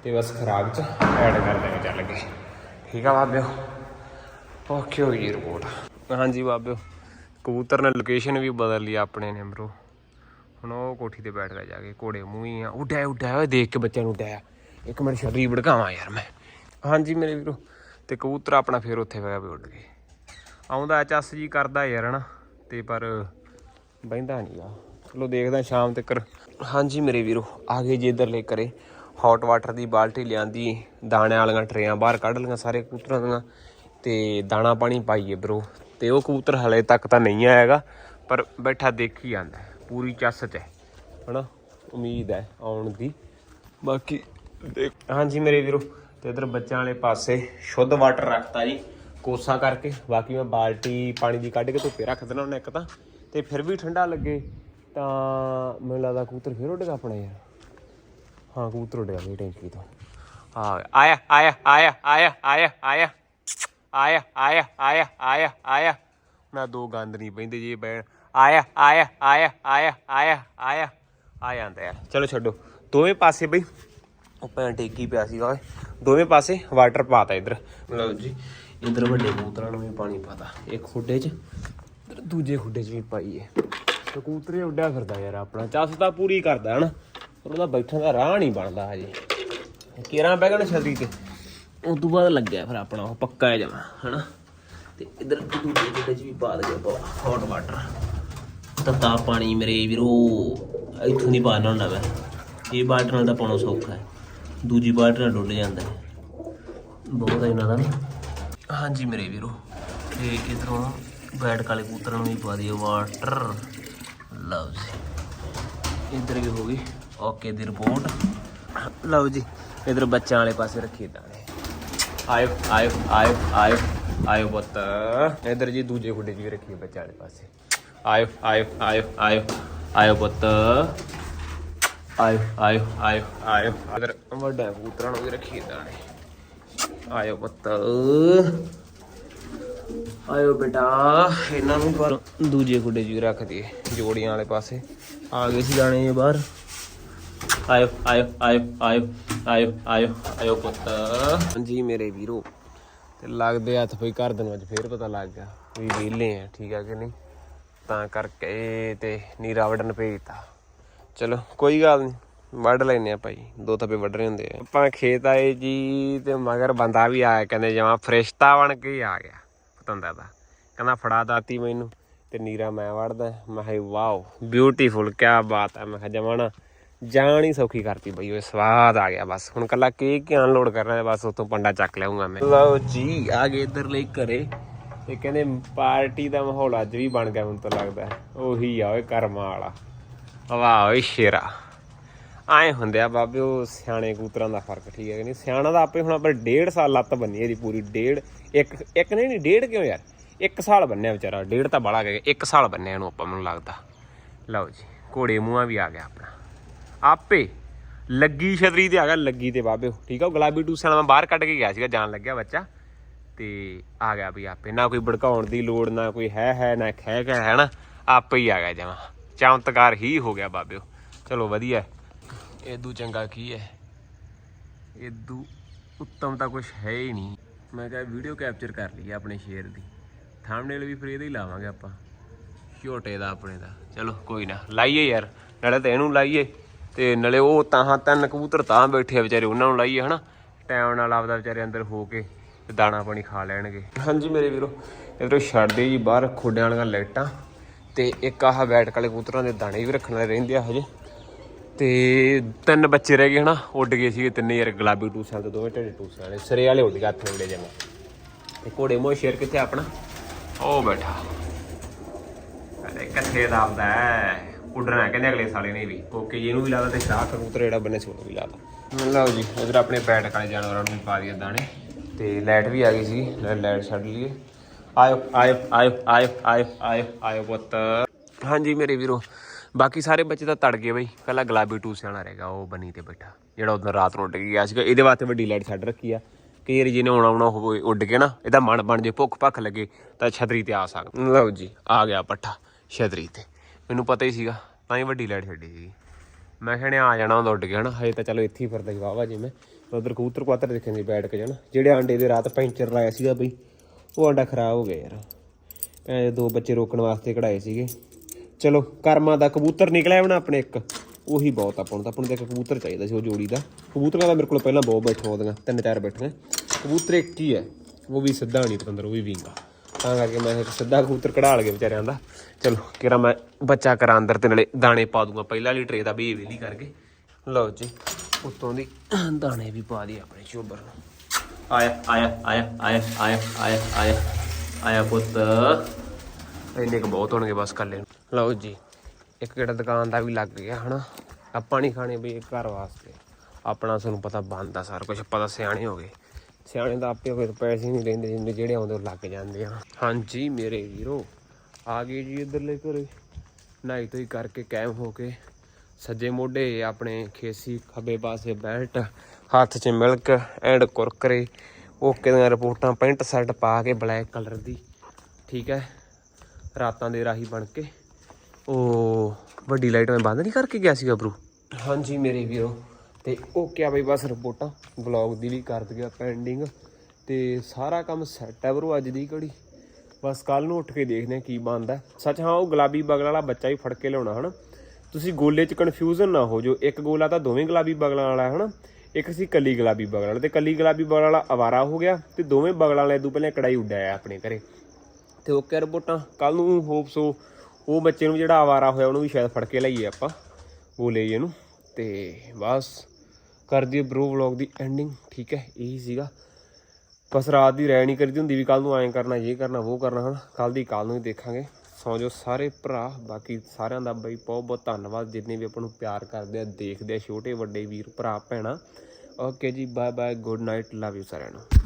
ਤੇ ਬਸ ਖਰਾਬ ਚ ਐਡ ਕਰ ਦਾਂਗੇ ਚੱਲ ਕੇ। ਠੀਕ ਆ ਬਾਬਿਓ? ਓਕੇ ਹੋ ਗਈ ਰਿਪੋਰਟ? ਹਾਂਜੀ ਬਾਬਿਓ, ਕਬੂਤਰ ਨੇ ਲੋਕੇਸ਼ਨ ਵੀ ਬਦਲ ਲਈ ਆਪਣੇ ਨੇ ਬਰੋ ਹੁਣ ਉਹ ਕੋਠੀ ਤੇ ਬੈਠਦਾ ਜਾ ਕੇ ਘੋੜੇ ਮੂੰਹ ਹੀ ਆ। ਉੱਡਿਆ ਉੱਡਿਆ, ਓਏ ਦੇਖ ਕੇ ਬੱਚਿਆਂ ਨੂੰ ਉੱਡਿਆ। ਇੱਕ ਮਿੰਟ ਸ਼ਰੀ ਭੜਕਾਵਾਂ ਯਾਰ ਮੈਂ। ਹਾਂਜੀ ਮੇਰੇ ਵੀਰੋ, ਤੇ ਕਬੂਤਰ ਆਪਣਾ ਫੇਰ ਉੱਥੇ ਪਿਆ ਵੀ ਉੱਡ ਗਏ। ਆਉਂਦਾ ਚੱਸ ਜੀ ਕਰਦਾ ਯਾਰ, ਹਨਾ? ਤੇ ਪਰ ਬਹਿੰਦਾ ਨਹੀਂ ਆ ਚਲੋ ਦੇਖਦਾ ਸ਼ਾਮ ਤੱਕ ਹਾਂਜੀ ਮੇਰੇ ਵੀਰੋ, ਆ ਗਏ ਜੀ ਇੱਧਰਲੇ ਕਰੇ ਹੌਟ ਵਾਟਰ ਦੀ ਬਾਲਟੀ ਲਿਆਂਦੀ, ਦਾਣਿਆਂ ਵਾਲੀਆਂ ਟਰੇਆਂ ਬਾਹਰ ਕੱਢ ਲਈਆਂ ਸਾਰੇ ਕਬੂਤਰਾਂ ਦੀਆਂ ਤੇ ਦਾਣਾ ਪਾਣੀ ਪਾਈਏ ਬਰੋ ਤੇ ਉਹ ਕਬੂਤਰ ਹਲੇ ਤੱਕ ਤਾਂ ਨਹੀਂ ਆਇਆ ਹੈਗਾ, ਪਰ ਬੈਠਾ ਦੇਖੀ ਜਾਂਦਾ, ਪੂਰੀ ਚੱਸ 'ਚ ਹੈ, ਹਨਾ? ਉਮੀਦ ਹੈ ਆਉਣ ਦੀ। ਬਾਕੀ ਦੇਖ ਹਾਂਜੀ ਮੇਰੇ ਵੀਰੋ, ਤੇ ਇਧਰ ਬੱਚਿਆਂ ਵਾਲੇ ਪਾਸੇ ਸ਼ੁੱਧ ਵਾਟਰ ਰੱਖਤਾ ਜੀ, ਕੋਸਾ ਕਰਕੇ। ਬਾਕੀ ਮੈਂ ਬਾਲਟੀ ਪਾਣੀ ਦੀ ਕੱਢ ਕੇ ਧੁੱਪੇ ਰੱਖ ਦੇਣਾ ਉਹਨੇ ਇੱਕ ਤਾਂ। ਤੇ ਫਿਰ ਵੀ ਠੰਡਾ ਲੱਗੇ, ਤਾਂ ਮੈਨੂੰ ਲੱਗਦਾ ਕਬੂਤਰ ਫਿਰ ਉੱਡ ਗਿਆ ਆਪਣਾ ਯਾਰ ਹਾਂ ਕਬੂਤਰ ਉੱਡ ਗਿਆ ਮੇਰੀ ਟੈਂਕੀ ਤੋਂ ਆ ਆਇਆ ਆਇਆ ਆਇਆ ਆਇਆ ਆਇਆ ਆਇਆ ਆਇਆ ਆਇਆ ਆਇਆ ਆਇਆ ਆਇਆ ਮੈਂ ਦੋ ਗੰਦ ਨਹੀਂ ਪੈਂਦੇ ਜੀ ਬੈਣ ਆਇਆ ਆਇਆ ਆਇਆ ਆਇਆ ਆਇਆ ਆਇਆ ਆ ਜਾਂਦਾ ਯਾਰ ਚਲੋ ਛੱਡੋ ਦੋਵੇਂ ਪਾਸੇ ਬਈ ਉਹ ਭੈਣ ਟੇਕੀ ਪਿਆ ਸੀਗਾ ਓਏ ਦੋਵੇਂ ਪਾਸੇ ਵਾਟਰ ਪਾਤਾ ਇਧਰ ਲਓ ਜੀ ਇਧਰ ਵੱਡੇ ਕਬੂਤਰਾਂ ਨੂੰ ਵੀ ਪਾਣੀ ਪਾਤਾ ਇੱਕ ਖੁੱਡੇ 'ਚ ਇੱਧਰ ਦੂਜੇ ਖੁੱਡੇ 'ਚ ਵੀ ਪਾਈਏ ਤੇ ਕਬੂਤਰੇ ਉੱਡਿਆ ਫਿਰਦਾ ਯਾਰ ਆਪਣਾ ਚੱਸ ਤਾਂ ਪੂਰੀ ਕਰਦਾ ਹਨਾ ਪਰ ਉਹਦਾ ਬੈਠਣ ਦਾ ਰਾਹ ਨਹੀਂ ਬਣਦਾ ਹਜੇ। ਕੇਰਾਂ ਪੈ ਗਏ ਛਤਰੀ ਤੇ। ਉਸ ਤੋਂ ਬਾਅਦ ਲੱਗਿਆ ਫਿਰ ਆਪਣਾ ਉਹ ਪੱਕਾ ਜਮਾ, ਹਨਾ? ਤੇ ਇਧਰ ਦੂਜੇ ਜਿਹੜੇ ਚ ਵੀ ਪਾ ਦੇ ਹੌਟ ਵਾਟਰ ਤੱਤਾ ਪਾਣੀ ਮੇਰੇ ਵੀਰੋ, ਇੱਥੋਂ ਦੀ ਪਾਣਾ ਹੁੰਦਾ ਮੈਂ। ਇਹ ਬਾਲਟੀ ਨਾਲ ਤਾਂ ਪਾਉਣਾ ਸੌਖਾ ਹੈ। ਦੂਜੀ ਬਾਲਟੀ ਨਾਲ ਡੁੱਲ ਜਾਂਦਾ ਹੈ। ਬਹੁਤ ਇਹਨਾਂ ਦਾ ਨਾ। ਹਾਂਜੀ ਮੇਰੇ ਵੀਰੋ, ਤੇ ਇਧਰੋਂ ਬੈਡ ਕਾਲੇ ਕਬੂਤਰਾਂ ਨੂੰ ਵੀ ਪਾ ਦਿਓ ਵਾਟਰ ਲਵ ਜੀ। ਇਧਰ ਵੀ ਹੋ ਗਈ। ਓਕੇ ਦੀ ਰਿਪੋਰਟ ਲਓ ਜੀ, ਇਧਰ ਬੱਚਿਆਂ ਵਾਲੇ ਪਾਸੇ ਰੱਖੀ ਦਾਣੇ ਆਇਓ ਆਇਓ ਆਇਓ ਆਇਓ ਆਇਓ ਪੁੱਤ। ਇਧਰ ਜੀ ਦੂਜੇ ਗੁੱਡੇ 'ਚ ਰੱਖੀ ਬੱਚਿਆਂ ਵਾਲੇ ਪਾਸੇ। ਆਇਓ ਆਇਓ ਆਇਓ ਆਇਓ ਆਇਓ ਪੁੱਤ। ਆਇਓ ਆਇਓ ਆਇਓ ਆਇਓ। ਇਧਰ ਵੱਡਾ ਕਬੂਤਰਾਂ ਨੂੰ ਵੀ ਰੱਖੀ ਦਾਣੇ ਆਇਓ ਪੁੱਤ। ਆਇਓ ਬੇਟਾ, ਇਹਨਾਂ ਨੂੰ ਪਰ ਦੂਜੇ ਗੁੱਡੇ 'ਚ ਵੀ ਰੱਖ ਦਈਏ, ਜੋੜੀਆਂ ਵਾਲੇ ਪਾਸੇ। ਆ ਗਏ ਸੀ ਦਾਣੇ ਇਹ ਬਾਹਰ। ਆਇਓ ਆਇਓ ਆਇਓ ਆਇਓ ਆਇਓ ਆਇਓ ਆਇਓ ਪੁੱਤ। ਹਾਂਜੀ ਮੇਰੇ ਵੀਰੋ, ਤੇ ਲੱਗਦੇ ਹੱਥ ਪਈ ਘਰ ਦੇ ਅੱਜ ਫੇਰ ਪਤਾ ਲੱਗ ਗਿਆ ਵੀ ਵਿਹਲੇ ਆ, ਠੀਕ ਆ ਕਿ ਨਹੀਂ? ਤਾਂ ਕਰਕੇ ਤੇ ਨੀਰਾ ਵੜਨ ਭੇਜਤਾ। ਚਲੋ, ਕੋਈ ਗੱਲ ਨਹੀਂ, ਵੱਢ ਲੈਨੇ ਆ ਭਾਈ, ਦੋ ਥੱਪੇ ਵੱਢਣੇ ਹੁੰਦੇ ਆ। ਆਪਾਂ ਖੇਤ ਆਏ ਜੀ ਤੇ ਮਗਰ ਬੰਦਾ ਵੀ ਆਇਆ, ਕਹਿੰਦੇ ਜਮਾ ਫਰਿਸ਼ਤਾ ਬਣ ਕੇ ਆ ਗਿਆ ਪਤੰਦਾ ਦਾ ਕਹਿੰਦਾ ਫੜਾ ਦਾਤੀ ਮੈਨੂੰ, ਤੇ ਨੀਰਾ ਮੈਂ ਵੜਦਾ ਮੈਂ ਕਿਹਾ ਵਾਓ ਬਿਊਟੀਫੁਲ ਕੀ ਬਾਤ ਹੈ ਮੈਂ ਕਿਹਾ ਜਮਾਣਾ ਜਾਣ ਹੀ ਸੌਖੀ ਕਰਤੀ ਬਈ ਉਹ ਸਵਾਦ ਆ ਗਿਆ ਬਸ। ਹੁਣ ਕੱਲਾ ਕੇਕ ਹੀ ਅਨਲੋਡ ਕਰਨਾ ਹੈ ਬਸ ਉਤੋਂ ਪੰਡਾ ਚੱਕ ਲਿਆਉਂਗਾ ਮੈਂ। ਲਓ ਜੀ, ਆ ਗਏ ਇਧਰ ਲਈ ਘਰੇ। ਤੇ ਕਹਿੰਦੇ ਪਾਰਟੀ ਦਾ ਮਾਹੌਲ ਅੱਜ ਵੀ ਬਣ ਗਿਆ, ਮੈਨੂੰ ਤਾਂ ਲੱਗਦਾ। ਉਹੀ ਆ, ਓਏ ਕਰਮਾਂ ਵਾਲਾ। ਵਾਹ, ਓਏ ਸ਼ੇਰਾ। ਆਏ ਹੁੰਦੇ ਆ ਬਾਬੇ ਉਹ ਸਿਆਣੇ ਕੂਤਰਾਂ ਦਾ ਫ਼ਰਕ, ਠੀਕ ਹੈ ਕਿ ਨਹੀਂ? ਸਿਆਣਾ ਦਾ ਆਪੇ ਹੁਣ ਆਪਾਂ ਡੇਢ ਸਾਲ ਲੱਤ ਬੰਨੀ ਇਹਦੀ ਪੂਰੀ, ਡੇਢ, ਇੱਕ ਇੱਕ ਨਹੀਂ ਨਹੀਂ, ਡੇਢ ਕਿਉਂ ਯਾਰ? ਇੱਕ ਸਾਲ ਬੰਨਿਆ ਵਿਚਾਰਾ, ਡੇਢ ਤਾਂ ਬੜਾ ਗਿਆ, ਇੱਕ ਸਾਲ ਬੰਨਿਆ ਇਹਨੂੰ ਆਪਾਂ, ਮੈਨੂੰ ਲੱਗਦਾ। ਲਓ ਜੀ, ਘੋੜੇ ਮੂੰਹਾਂ ਵੀ ਆ ਗਿਆ ਆਪਣਾ। ਆਪੇ ਲੱਗੀ ਛਤਰੀ ਤੇ ਆ ਗਿਆ, ਲੱਗੀ ਤੇ ਬਾਬੇ ਠੀਕ ਆ, ਉਹ ਗੁਲਾਬੀ ਟੂਸਿਆਂ ਨਾਲ ਮੈਂ ਬਾਹਰ ਕੱਢ ਕੇ ਗਿਆ ਸੀਗਾ, ਜਾਣ ਲੱਗਿਆ ਬੱਚਾ, ਤੇ ਆ ਗਿਆ ਵੀ ਆਪੇ, ਨਾ ਕੋਈ ਭੜਕਾਉਣ ਦੀ ਲੋੜ, ਨਾ ਕੋਈ ਹੈ ਹੈ, ਨਾ ਖਹਿ ਖੈ ਹੈ ਨਾ, ਆਪੇ ਹੀ ਆ ਗਿਆ ਜਮਾ, ਚਮਤਕਾਰ ਹੀ ਹੋ ਗਿਆ ਬਾਬਿਓ ਚਲੋ ਵਧੀਆ ਇਦੂ ਚੰਗਾ ਕੀ ਹੈ ਇਦੂ ਉੱਤਮ ਤਾਂ ਕੁਝ ਹੈ ਹੀ ਨਹੀਂ, ਮੈਂ ਕਿਹਾ ਵੀਡੀਓ ਕੈਪਚਰ ਕਰ ਲਈਏ ਆਪਣੇ ਸ਼ੇਰ ਦੀ ਥੰਬਨੇਲ ਵੀ ਫਿਰ ਇਹਦਾ ਹੀ ਲਾਵਾਂਗੇ ਆਪਾਂ, ਛੋਟੇ ਦਾ, ਆਪਣੇ ਦਾ, ਚਲੋ ਕੋਈ ਨਾ, ਲਾਈਏ ਯਾਰ, ਨਾਲੇ ਤਾਂ ਇਹਨੂੰ ਲਾਈਏ ਤੇ ਨਾਲੇ ਉਹ ਤਾਂ ਤਿੰਨ ਕਬੂਤਰ ਤਾਂ ਬੈਠੇ ਆ ਵਿਚਾਰੇ ਉਹਨਾਂ ਨੂੰ ਲਾਈਏ ਹਨਾ? ਟਾਈਮ ਨਾਲ ਆਪਦਾ ਵਿਚਾਰੇ ਅੰਦਰ ਹੋ ਕੇ ਤੇ ਦਾਣਾ ਪਾਣੀ ਖਾ ਲੈਣਗੇ। ਹਾਂਜੀ ਮੇਰੇ ਵੀਰੋ। ਇਧਰੋਂ ਛੱਡਦੇ ਜੀ ਬਾਹਰ ਖੋਡਿਆਂ ਵਾਲੀਆਂ ਲਾਈਟਾਂ। ਤੇ ਇੱਕ ਆਹ ਬੈਟ ਕਾਲੇ ਕਬੂਤਰਾਂ ਦੇ ਦਾਣੇ ਵੀ ਰੱਖਣ ਵਾਲੇ ਰਹਿੰਦੇ ਆ ਹਜੇ। ਤੇ ਤਿੰਨ ਬੱਚੇ ਰਹਿ ਗਏ ਹਨਾ? ਉੱਡ ਗਏ ਸੀਗੇ ਤਿੰਨੇ ਯਾਰ ਗੁਲਾਬੀ ਟੂਸਾਂ ਤੇ ਦੋਵੇਂ ਢੇਡੇ ਟੂਸਾਂ ਵਾਲੇ। ਸਿਰੇ ਵਾਲੇ ਉੱਡ ਗਏ ਹੱਥ ਵੇਲੇ ਜਮਾ। ਤੇ ਘੋੜੇ ਮੋਹ ਸ਼ੇਰ ਕਿੱਥੇ ਆਪਣਾ? ਉਹ ਬੈਠਾ। ਅਰੇ ਕਿੱਥੇ ਦਾ ਆਉਂਦਾ ਹੈ। ਉੱਡਣਾ ਹੈ ਕਹਿੰਦੇ ਅਗਲੇ ਸਾਲੇ ਨੇ ਵੀ। ਓਕੇ ਜੀ ਇਹਨੂੰ ਵੀ ਲਾਦਾ ਤੇ ਸ਼ਾਹ ਕਬੂਤਰ ਜਿਹੜਾ ਬੰਨੇ ਸੀ ਉਹਨੂੰ ਵੀ ਲਾਦਾ ਲਓ ਜੀ ਇਧਰ ਆਪਣੇ ਬੈਟ ਕਾਲੇ ਜਾਨਵਰਾਂ ਨੂੰ ਵੀ ਪਾ ਦਈਏ ਦਾਣੇ। ਤੇ ਲਾਈਟ ਵੀ ਆ ਗਈ ਸੀ ਲਾਈਟ ਛੱਡ ਲਈਏ। ਆਇਓ ਆਇਓ ਆਇਓ ਆਇਓ ਆਇਓ ਆਇਓ ਆਇਓ ਪੁੱਤ। ਹਾਂਜੀ ਮੇਰੇ ਵੀਰੋ ਬਾਕੀ ਸਾਰੇ ਬੱਚੇ ਤਾਂ ਤੜ ਗਏ ਬਈ। ਕੱਲਾ ਗੁਲਾਬੀ ਟੂ ਸਿਆਣਾ ਰਹੇਗਾ ਉਹ ਬਣੀ ਤੇ ਬੈਠਾ। ਜਿਹੜਾ ਉਦੋਂ ਰਾਤ ਨੂੰ ਉੱਡ ਕੇ ਗਿਆ ਸੀਗਾ ਇਹਦੇ ਵਾਸਤੇ ਵੱਡੀ ਲਾਈਟ ਛੱਡ ਰੱਖੀ ਆ। ਕਈ ਵਾਰੀ ਜਿਹਨੇ ਆਉਣਾ ਆਉਣਾ ਹੋਵੇ ਉੱਡ ਕੇ ਨਾ ਇਹਦਾ ਮਨ ਬਣ ਜੇ ਭੁੱਖ ਭੱਖ ਲੱਗੇ ਤਾਂ ਛਤਰੀ ਤੇ ਆ ਸਕਦਾ। ਲਓ ਜੀ। ਆ ਗਿਆ ਪੱਠਾ ਛਤਰੀ ਤੇ। ਮੈਨੂੰ ਪਤਾ ਹੀ ਸੀਗਾ, ਤਾਂ ਹੀ ਵੱਡੀ ਲਾਈਟ ਛੱਡੀ ਸੀਗੀ। ਮੈਂ ਕਿਹਾ ਨੇ ਆ ਜਾਣਾ ਹੁੰਦਾ ਉੱਡ ਕੇ ਹਨਾ। ਹਜੇ ਤਾਂ ਚਲੋ ਇੱਥੇ ਹੀ ਫਿਰਦਾ ਹੀ ਵਾਵਾ ਜਿਵੇਂ। ਉਧਰ ਕਬੂਤਰ ਕੁਆਤਰ ਦੇਖਣ ਦੀ ਬੈਠ ਕੇ ਜਾਣਾ। ਜਿਹੜੇ ਆਂਡੇ ਦੇ ਰਾਤ ਪੈਂਚਰ ਲਾਇਆ ਸੀਗਾ ਬਈ, ਉਹ ਆਂਡਾ ਖਰਾਬ ਹੋ ਗਿਆ ਯਾਰ। ਭੈਣ ਦੋ ਬੱਚੇ ਰੋਕਣ ਵਾਸਤੇ ਕਢਾਏ ਸੀਗੇ। ਚਲੋ, ਕਰਮਾਂ ਦਾ ਕਬੂਤਰ ਨਿਕਲਿਆ ਹੁਣ ਆਪਣੇ ਇੱਕ। ਉਹੀ ਬਹੁਤ ਆਪਾਂ ਨੂੰ ਤਾਂ ਆਪਾਂ ਨੂੰ ਤਾਂ ਇੱਕ ਕਬੂਤਰ ਚਾਹੀਦਾ ਸੀ ਉਹ ਜੋੜੀ ਦਾ। ਕਬੂਤਰਾਂ ਦਾ ਮੇਰੇ ਕੋਲ ਪਹਿਲਾਂ ਬਹੁਤ ਬੈਠਾ ਉਹਦੀਆਂ, ਤਿੰਨ ਚਾਰ ਬੈਠੀਆਂ। ਕਬੂਤਰ ਇੱਕ ਹੀ ਹੈ, ਉਹ ਵੀ ਸਿੱਧਾ ਨਹੀਂ ਪਤੰਦਰ, ਉਹ ਵੀ ਵਿੰਗਾ। ਤਾਂ ਕਰਕੇ ਮੈਂ ਫਿਰ ਸਿੱਧਾ ਕਬੂਤਰ ਕਢਾ ਲਗੇ ਵਿਚਾਰਿਆਂ ਦਾ। ਚਲੋ ਕਿਰਾ ਮੈਂ ਬੱਚਾ ਕਰਾਂ ਅੰਦਰ ਤੇ ਨਾਲੇ ਦਾਣੇ ਪਾ ਦੂੰਗਾ। ਪਹਿਲਾਂ ਵਾਲੀ ਟਰੇ ਦਾ ਵੀ ਵੇਲੀ ਕਰਕੇ। ਲਓ ਜੀ, ਉੱਤੋਂ ਦੀ ਦਾਣੇ ਵੀ ਪਾ ਦੀ ਆਪਣੇ ਚੋਬਰ ਨੂੰ। ਆਇਆ ਆਇਆ ਆਇਆ ਆਇਆ ਆਇਆ ਆਇਆ ਆਇਆ ਆਇਆ ਪੁੱਤ। ਇੰਨੇ ਕੁ ਬਹੁਤ ਹੋਣਗੇ ਬਸ ਕੱਲੇ ਨੂੰ। ਲਓ ਜੀ, ਇੱਕ ਕਿਹੜਾ ਦੁਕਾਨ ਦਾ ਵੀ ਲੱਗ ਗਿਆ, ਹਨਾ? ਆਪਾਂ ਨਹੀਂ ਖਾਣੇ ਬਈ ਘਰ ਵਾਸਤੇ। ਆਪਣਾ ਤੁਹਾਨੂੰ ਪਤਾ ਬੰਦਾ ਸਾਰਾ ਕੁਝ ਪਤਾ ਸਿਆਣੇ ਹੋ ਗਏ। ਸਿਆਣੇ ਦਾ ਆਪੇ ਫਿਰ ਪੈਸੇ ਨਹੀਂ ਲੈਂਦੇ ਜਿੰਨੇ ਜਿਹੜੇ ਆਉਂਦੇ ਉਹ ਲੱਗ ਜਾਂਦੇ ਆ। ਹਾਂਜੀ ਮੇਰੇ ਵੀਰੋ, ਆ ਗਏ ਜੀ ਇਧਰਲੇ ਘਰੇ। ਨਾਈ ਤੋਂ ਹੀ ਕਰਕੇ ਕਾਇਮ ਹੋ ਕੇ ਸੱਜੇ ਮੋਢੇ ਆਪਣੇ ਖੇਸੀ ਖੱਬੇ ਪਾਸੇ ਬੈਲਟ, ਹੱਥ 'ਚ ਮਿਲਕ ਐਂਡ ਕੁਰਕਰੇ, ਓਕੇ ਦੀਆਂ ਰਿਪੋਰਟਾਂ, ਪੈਂਟ ਸ਼ਰਟ ਪਾ ਕੇ ਬਲੈਕ ਕਲਰ ਦੀ। ਠੀਕ ਹੈ, ਰਾਤਾਂ ਦੇ ਰਾਹੀ ਬਣ ਕੇ। ਉਹ ਵੱਡੀ ਲਾਈਟ ਮੈਂ ਬੰਦ ਨਹੀਂ ਕਰਕੇ ਗਿਆ ਸੀਗਾ ਬਰੂ ਹਾਂਜੀ ਮੇਰੇ ਵੀਰੋ। ਤੇ ਉਹ ਕਿਆ ਬਈ, ਬਸ ਰਿਪੋਰਟਾਂ ਵਲੌਗ ਦੀ ਵੀ ਕਰ ਦਿਆ ਪੈਂਡਿੰਗ ਤੇ ਸਾਰਾ ਕੰਮ ਸੈੱਟ ਹੈ ਬਰੂ ਅੱਜ ਦੀ ਘੜੀ। ਬਸ ਕੱਲ ਨੂੰ ਉੱਠ ਕੇ ਦੇਖਦੇ ਹਾਂ ਕੀ ਬਣਦਾ ਸੱਚ ਹਾਂ, ਉਹ ਗੁਲਾਬੀ ਬਗਲ ਵਾਲਾ ਬੱਚਾ ਵੀ ਫੜ ਕੇ ਲਿਆਉਣਾ, ਹਨਾ? ਤੁਸੀਂ ਗੋਲੇ 'ਚ ਕਨਫਿਊਜ਼ਨ ਨਾ ਹੋ ਜੋ ਇੱਕ ਗੋਲਾ ਤਾਂ ਦੋਵੇਂ ਗੁਲਾਬੀ ਬਗਲਾਂ ਵਾਲਾ ਹੈ, ਹਨਾ? ਇੱਕ ਸੀ ਕੱਲੀ ਗੁਲਾਬੀ ਬਗਲ ਵਾਲਾ। ਤੇ ਕੱਲੀ ਗੁਲਾਬੀ ਬਗਲ ਵਾਲਾ ਅਵਾਰਾ ਹੋ ਗਿਆ ਤੇ ਦੋਵੇਂ ਬਗਲਾਂ ਵਾਲੇ ਤੋਂ ਪਹਿਲਾਂ ਕੜਾਈ ਉੱਡਿਆ ਆਪਣੇ ਘਰੇ। ਤੇ ਓਕੇ ਰਿਪੋਰਟਾਂ? ਕੱਲ ਨੂੰ ਹੋਪ ਸੋ ਉਹ ਬੱਚੇ ਨੂੰ ਜਿਹੜਾ ਆਵਾਰਾ ਹੋਇਆ, ਉਹਨੂੰ ਵੀ ਸ਼ਾਇਦ ਫੜ ਕੇ ਲਈਏ ਆਪਾਂ ਉਹ ਲਈਏ ਇਹਨੂੰ ਤੇ ਬਸ ਕਰ ਦਈਏ ਬ్రో ਵਲੌਗ ਦੀ ਐਂਡਿੰਗ ਠੀਕ ਹੈ, ਇਹੀ ਸੀਗਾ। ਬਸ ਰਾਤ ਦੀ ਰਹਿ ਨਹੀਂ ਕਰੀਦੀ ਹੁੰਦੀ ਵੀ ਕੱਲ ਨੂੰ ਐਂ ਕਰਨਾ, ਇਹ ਕਰਨਾ, ਉਹ ਕਰਨਾ, ਹਨ। ਕੱਲ ਦੀ ਕੱਲ ਨੂੰ ਹੀ ਦੇਖਾਂਗੇ। ਸੌ ਜੋ ਸਾਰੇ ਭਰਾ, ਬਾਕੀ ਸਾਰਿਆਂ ਦਾ ਬਈ ਬਹੁਤ ਬਹੁਤ ਧੰਨਵਾਦ। ਜਿੰਨੇ ਵੀ ਆਪਾਂ ਨੂੰ ਪਿਆਰ ਕਰਦੇ ਆ, ਦੇਖਦੇ ਆ, ਛੋਟੇ ਵੱਡੇ ਵੀਰ, ਭਰਾ, ਭੈਣਾ। ਓਕੇ ਜੀ bye bye good night love you ਸਾਰਿਆਂ ਨੂੰ।